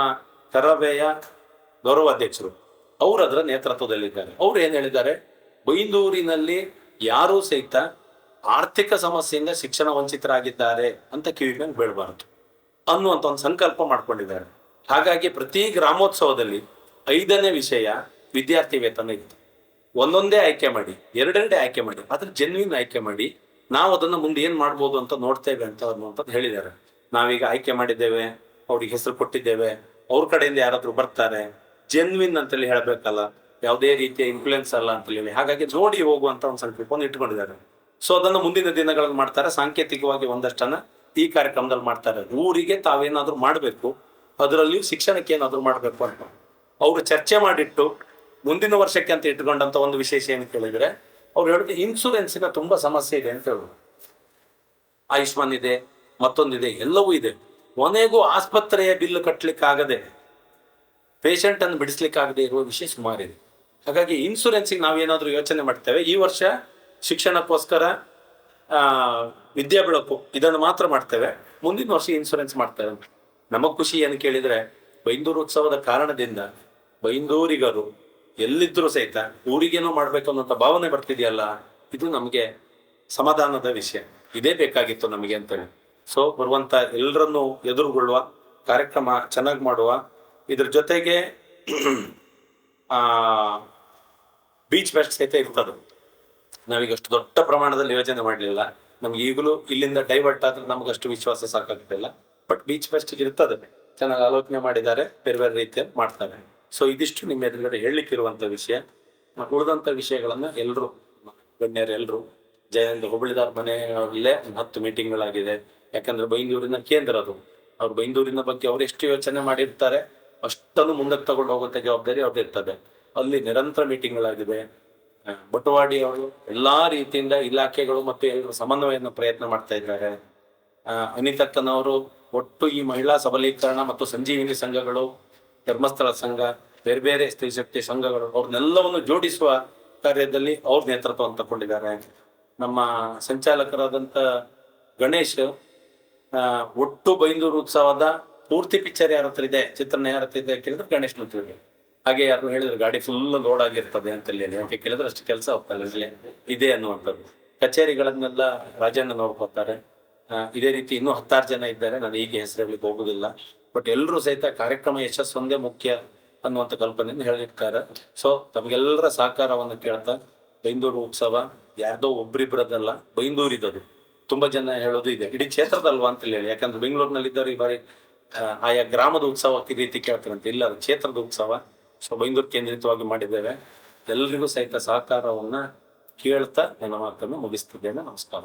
ಕರವೆಯ ಗೌರವ ಅಧ್ಯಕ್ಷರು. ಅವರು ಅದರ ನೇತೃತ್ವದಲ್ಲಿದ್ದಾರೆ. ಅವ್ರು ಏನು ಹೇಳಿದ್ದಾರೆ? ಬೈಂದೂರಿನಲ್ಲಿ ಯಾರೂ ಸಹಿತ ಆರ್ಥಿಕ ಸಮಸ್ಯೆಯಿಂದ ಶಿಕ್ಷಣ ವಂಚಿತರಾಗಿದ್ದಾರೆ ಅಂತ ಕಿವಿಗೆ ಬೇಡಬಾರದು ಅನ್ನುವಂತ ಒಂದು ಸಂಕಲ್ಪ ಮಾಡ್ಕೊಂಡಿದ್ದಾರೆ. ಹಾಗಾಗಿ ಪ್ರತಿ ಗ್ರಾಮೋತ್ಸವದಲ್ಲಿ ಐದನೇ ವಿಷಯ ವಿದ್ಯಾರ್ಥಿ ವೇತನ ಇತ್ತು. ಒಂದೊಂದೇ ಆಯ್ಕೆ ಮಾಡಿ, ಎರಡೆರಡೇ ಆಯ್ಕೆ ಮಾಡಿ ಅದ್ರ ಜೆನ್ವಿನ್ ಆಯ್ಕೆ ಮಾಡಿ ನಾವು ಅದನ್ನು ಮುಂದೆ ಏನು ಮಾಡ್ಬೋದು ಅಂತ ನೋಡ್ತೇವೆ ಅಂತ ಅನ್ನುವಂಥದ್ದು ಹೇಳಿದ್ದಾರೆ. ನಾವೀಗ ಆಯ್ಕೆ ಮಾಡಿದ್ದೇವೆ. ಅವ್ರಿಗೆ ಹೆಸರು ಕೊಟ್ಟಿದ್ದೇವೆ. ಅವ್ರ ಕಡೆಯಿಂದ ಯಾರಾದ್ರೂ ಬರ್ತಾರೆ ಜೆನ್ವಿನ್ ಅಂತೇಳಿ ಹೇಳ್ಬೇಕಲ್ಲ, ಯಾವುದೇ ರೀತಿಯ ಇನ್ಫ್ಲುಯೆನ್ಸ್ ಅಲ್ಲ ಅಂತ ಹೇಳಿ ಹಾಗಾಗಿ ನೋಡಿ ಹೋಗುವಂತ ಒಂದು ಸಂಕಲ್ಪವನ್ನು ಇಟ್ಕೊಂಡಿದ್ದಾರೆ. ಸೊ ಅದನ್ನು ಮುಂದಿನ ದಿನಗಳಲ್ಲಿ ಮಾಡ್ತಾರೆ. ಸಾಂಕೇತಿಕವಾಗಿ ಒಂದಷ್ಟನ್ನ ಈ ಕಾರ್ಯಕ್ರಮದಲ್ಲಿ ಮಾಡ್ತಾರೆ. ಊರಿಗೆ ತಾವೇನಾದ್ರೂ ಮಾಡಬೇಕು, ಅದರಲ್ಲಿಯೂ ಶಿಕ್ಷಣಕ್ಕೆ ಏನಾದ್ರೂ ಮಾಡಬೇಕು ಅಂತ. ಅವರು ಚರ್ಚೆ ಮಾಡಿಟ್ಟು, ಮುಂದಿನ ವರ್ಷಕ್ಕೆ ಅಂತ ಇಟ್ಕೊಂಡಂತ ಒಂದು ವಿಶೇಷ ಏನು ಕೇಳಿದ್ರೆ, ಅವ್ರು ಹೇಳಿದ್ರೆ ಇನ್ಸೂರೆನ್ಸಿನ ತುಂಬಾ ಸಮಸ್ಯೆ ಇದೆ ಅಂತ ಹೇಳುದು. ಆಯುಷ್ಮಾನ್ ಇದೆ, ಮತ್ತೊಂದಿದೆ, ಎಲ್ಲವೂ ಇದೆ. ಕೊನೆಗೂ ಆಸ್ಪತ್ರೆಯ ಬಿಲ್ ಕಟ್ಟಲಿಕ್ಕಾಗದೆ ಪೇಷಂಟ್ ಅನ್ನು ಬಿಡಿಸ್ಲಿಕ್ಕಾಗದೆ ಇರುವ ವಿಷಯ ಸುಮಾರಿದೆ. ಹಾಗಾಗಿ ಇನ್ಸೂರೆನ್ಸಿಗೆ ನಾವೇನಾದರೂ ಯೋಚನೆ ಮಾಡ್ತೇವೆ. ಈ ವರ್ಷ ಶಿಕ್ಷಣಕ್ಕೋಸ್ಕರ ವಿದ್ಯಾ ಬೆಳಕು ಇದನ್ನು ಮಾತ್ರ ಮಾಡ್ತೇವೆ. ಮುಂದಿನ ವರ್ಷ ಇನ್ಸೂರೆನ್ಸ್ ಮಾಡ್ತೇವೆ. ನಮಗೆ ಖುಷಿ ಏನು ಕೇಳಿದರೆ, ಬೈಂದೂರು ಉತ್ಸವದ ಕಾರಣದಿಂದ ಬೈಂದೂರಿಗರು ಎಲ್ಲಿದ್ರು ಸಹಿತ ಊರಿಗೇನೋ ಮಾಡಬೇಕು ಅನ್ನೋಂಥ ಭಾವನೆ ಬರ್ತಿದೆಯಲ್ಲ, ಇದು ನಮಗೆ ಸಮಾಧಾನದ ವಿಷಯ. ಇದೇ ಬೇಕಾಗಿತ್ತು ನಮಗೆ ಅಂತೇಳಿ. ಸೊ ಬರುವಂತ ಎಲ್ಲರನ್ನು ಎದುರುಗೊಳ್ಳುವ ಕಾರ್ಯಕ್ರಮ ಚೆನ್ನಾಗಿ ಮಾಡುವ. ಇದ್ರ ಜೊತೆಗೆ, ಆ ಬೀಚ್ ಬೆಸ್ಟ್ ಸಹಿತ ಇರ್ತದೆ. ನಾವೀಗ ಅಷ್ಟು ದೊಡ್ಡ ಪ್ರಮಾಣದಲ್ಲಿ ಯೋಜನೆ ಮಾಡಲಿಲ್ಲ. ನಮ್ಗೆ ಈಗಲೂ ಇಲ್ಲಿಂದ ಡೈವರ್ಟ್ ಆದ್ರೆ ನಮ್ಗೆ ಅಷ್ಟು ವಿಶ್ವಾಸ ಸಾಕಾಗ್ತಿಲ್ಲ. ಬಟ್ ಬೀಚ್ ಫೆಸ್ಟ್ ಇರ್ತದೆ. ಚೆನ್ನಾಗಿ ಆಲೋಚನೆ ಮಾಡಿದ್ದಾರೆ, ಬೇರೆ ಬೇರೆ ರೀತಿಯ ಮಾಡ್ತಾರೆ. ಸೊ ಇದಿಷ್ಟು ನಿಮ್ಮ ಎದುರುಗಡೆ ಹೇಳಲಿಕ್ಕಿರುವಂತ ವಿಷಯ. ಉಳಿದಂತ ವಿಷಯಗಳನ್ನ ಎಲ್ಲರೂ ಗಣ್ಯರು ಎಲ್ಲರೂ ಜಯಂತ ಹುಬ್ಬಳ್ಳಿದಾರ್ ಮನೆಯಲ್ಲೇ ಒಂದು ಹತ್ತು ಮೀಟಿಂಗ್ಗಳಾಗಿದೆ ಯಾಕಂದ್ರೆ ಬೈಂದೂರಿನ ಕೇಂದ್ರ ಅದು. ಅವ್ರು ಬೈಂದೂರಿನ ಬಗ್ಗೆ ಅವ್ರು ಎಷ್ಟು ಯೋಚನೆ ಮಾಡಿರ್ತಾರೆ, ಅಷ್ಟನ್ನು ಮುಂದಕ್ಕೆ ತಗೊಂಡು ಹೋಗುವಂತ ಜವಾಬ್ದಾರಿ ಅವ್ರದ್ದು ಇರ್ತದೆ. ಅಲ್ಲಿ ನಿರಂತರ ಮೀಟಿಂಗ್ಗಳಾಗಿದೆ ಗಳಾಗಿದೆ ಬಟವಾಡಿ ಅವರು ಎಲ್ಲಾ ರೀತಿಯಿಂದ ಇಲಾಖೆಗಳು ಮತ್ತು ಎಲ್ಲರೂ ಸಮನ್ವಯನ ಪ್ರಯತ್ನ ಮಾಡ್ತಾ ಇದ್ದಾರೆ. ಅನಿತಕ್ಕನವರು ಒಟ್ಟು ಈ ಮಹಿಳಾ ಸಬಲೀಕರಣ ಮತ್ತು ಸಂಜೀವಿನಿ ಸಂಘಗಳು, ಧರ್ಮಸ್ಥಳ ಸಂಘ, ಬೇರೆ ಬೇರೆ ಸ್ತ್ರೀ ಶಕ್ತಿ ಸಂಘಗಳು, ಅವ್ರನ್ನೆಲ್ಲವನ್ನು ಜೋಡಿಸುವ ಕಾರ್ಯದಲ್ಲಿ ಅವ್ರ ನೇತೃತ್ವವನ್ನು ತಗೊಂಡಿದ್ದಾರೆ ನಮ್ಮ ಸಂಚಾಲಕರಾದಂತ ಗಣೇಶ್ ಒಟ್ಟು ಬೈಂದೂರು ಉತ್ಸವದ ಪೂರ್ತಿ ಪಿಕ್ಚರ್ ಯಾರ ಹತ್ರ ಇದೆ ಚಿತ್ರಣ ಯಾರ ಹತ್ರ ಇದೆ ಕೇಳಿದ್ರೆ ಗಣೇಶ್ ಮಂತ್ರಿ ಹಾಗೆ ಯಾರು ಹೇಳಿದ್ರು ಗಾಡಿ ಫುಲ್ ಲೋಡ್ ಆಗಿರ್ತದೆ ಅಂತ ಹೇಳಿ ಯಾಕೆ ಕೇಳಿದ್ರೆ ಅಷ್ಟು ಕೆಲಸ ಹೋಗ್ತಲ್ಲ ಇದೆ ಅನ್ನುವಂಥದ್ದು. ಕಚೇರಿಗಳನ್ನೆಲ್ಲ ರಾಜಣ್ಣ ನೋಡ್ಕೋತಾರೆ ಇದೇ ರೀತಿ ಇನ್ನೂ ಹತ್ತಾರು ಜನ ಇದ್ದಾರೆ. ನಾನು ಈಗ ಹೆಸರುಗಳಿಗೆ ಹೋಗುದಿಲ್ಲ. ಬಟ್ ಎಲ್ಲರೂ ಸಹಿತ ಕಾರ್ಯಕ್ರಮ ಯಶಸ್ಸು ಒಂದೇ ಮುಖ್ಯ ಅನ್ನುವಂತ ಕಲ್ಪನೆಯನ್ನು ಹೇಳಿರ್ತಾರೆ. ಸೊ ತಮಗೆಲ್ಲರ ಸಹಕಾರವನ್ನು ಕೇಳ್ತಾ ಬೈಂದೂರು ಉತ್ಸವ ಯಾರ್ದೋ ಒಬ್ರಿಬ್ರದಲ್ಲ, ಬೈಂದೂರಿದದು. ತುಂಬಾ ಜನ ಹೇಳೋದು ಇದೆ. ಇಡೀ ಕ್ಷೇತ್ರದಲ್ವಾ ಅಂತ ಹೇಳಿ. ಯಾಕಂದ್ರೆ ಬೆಂಗಳೂರಿನಲ್ಲಿ ಇದ್ದವರು ಈ ಬಾರಿ ಆಯಾ ಗ್ರಾಮದ ಉತ್ಸವ ಈ ರೀತಿ ಕೇಳ್ತಾರಂತೆ. ಇಲ್ಲ ಕ್ಷೇತ್ರದ ಉತ್ಸವ. ಸೊ ಬೈಂದೂರು ಕೇಂದ್ರಿತವಾಗಿ ಮಾಡಿದ್ದೇವೆ. ಎಲ್ಲರಿಗೂ ಸಹಿತ ಸಹಕಾರವನ್ನ ಕೇಳ್ತಾ ನನ್ನ ಮಾತನ್ನು ಮುಗಿಸ್ತಿದ್ದೇನೆ. ನಮಸ್ಕಾರ.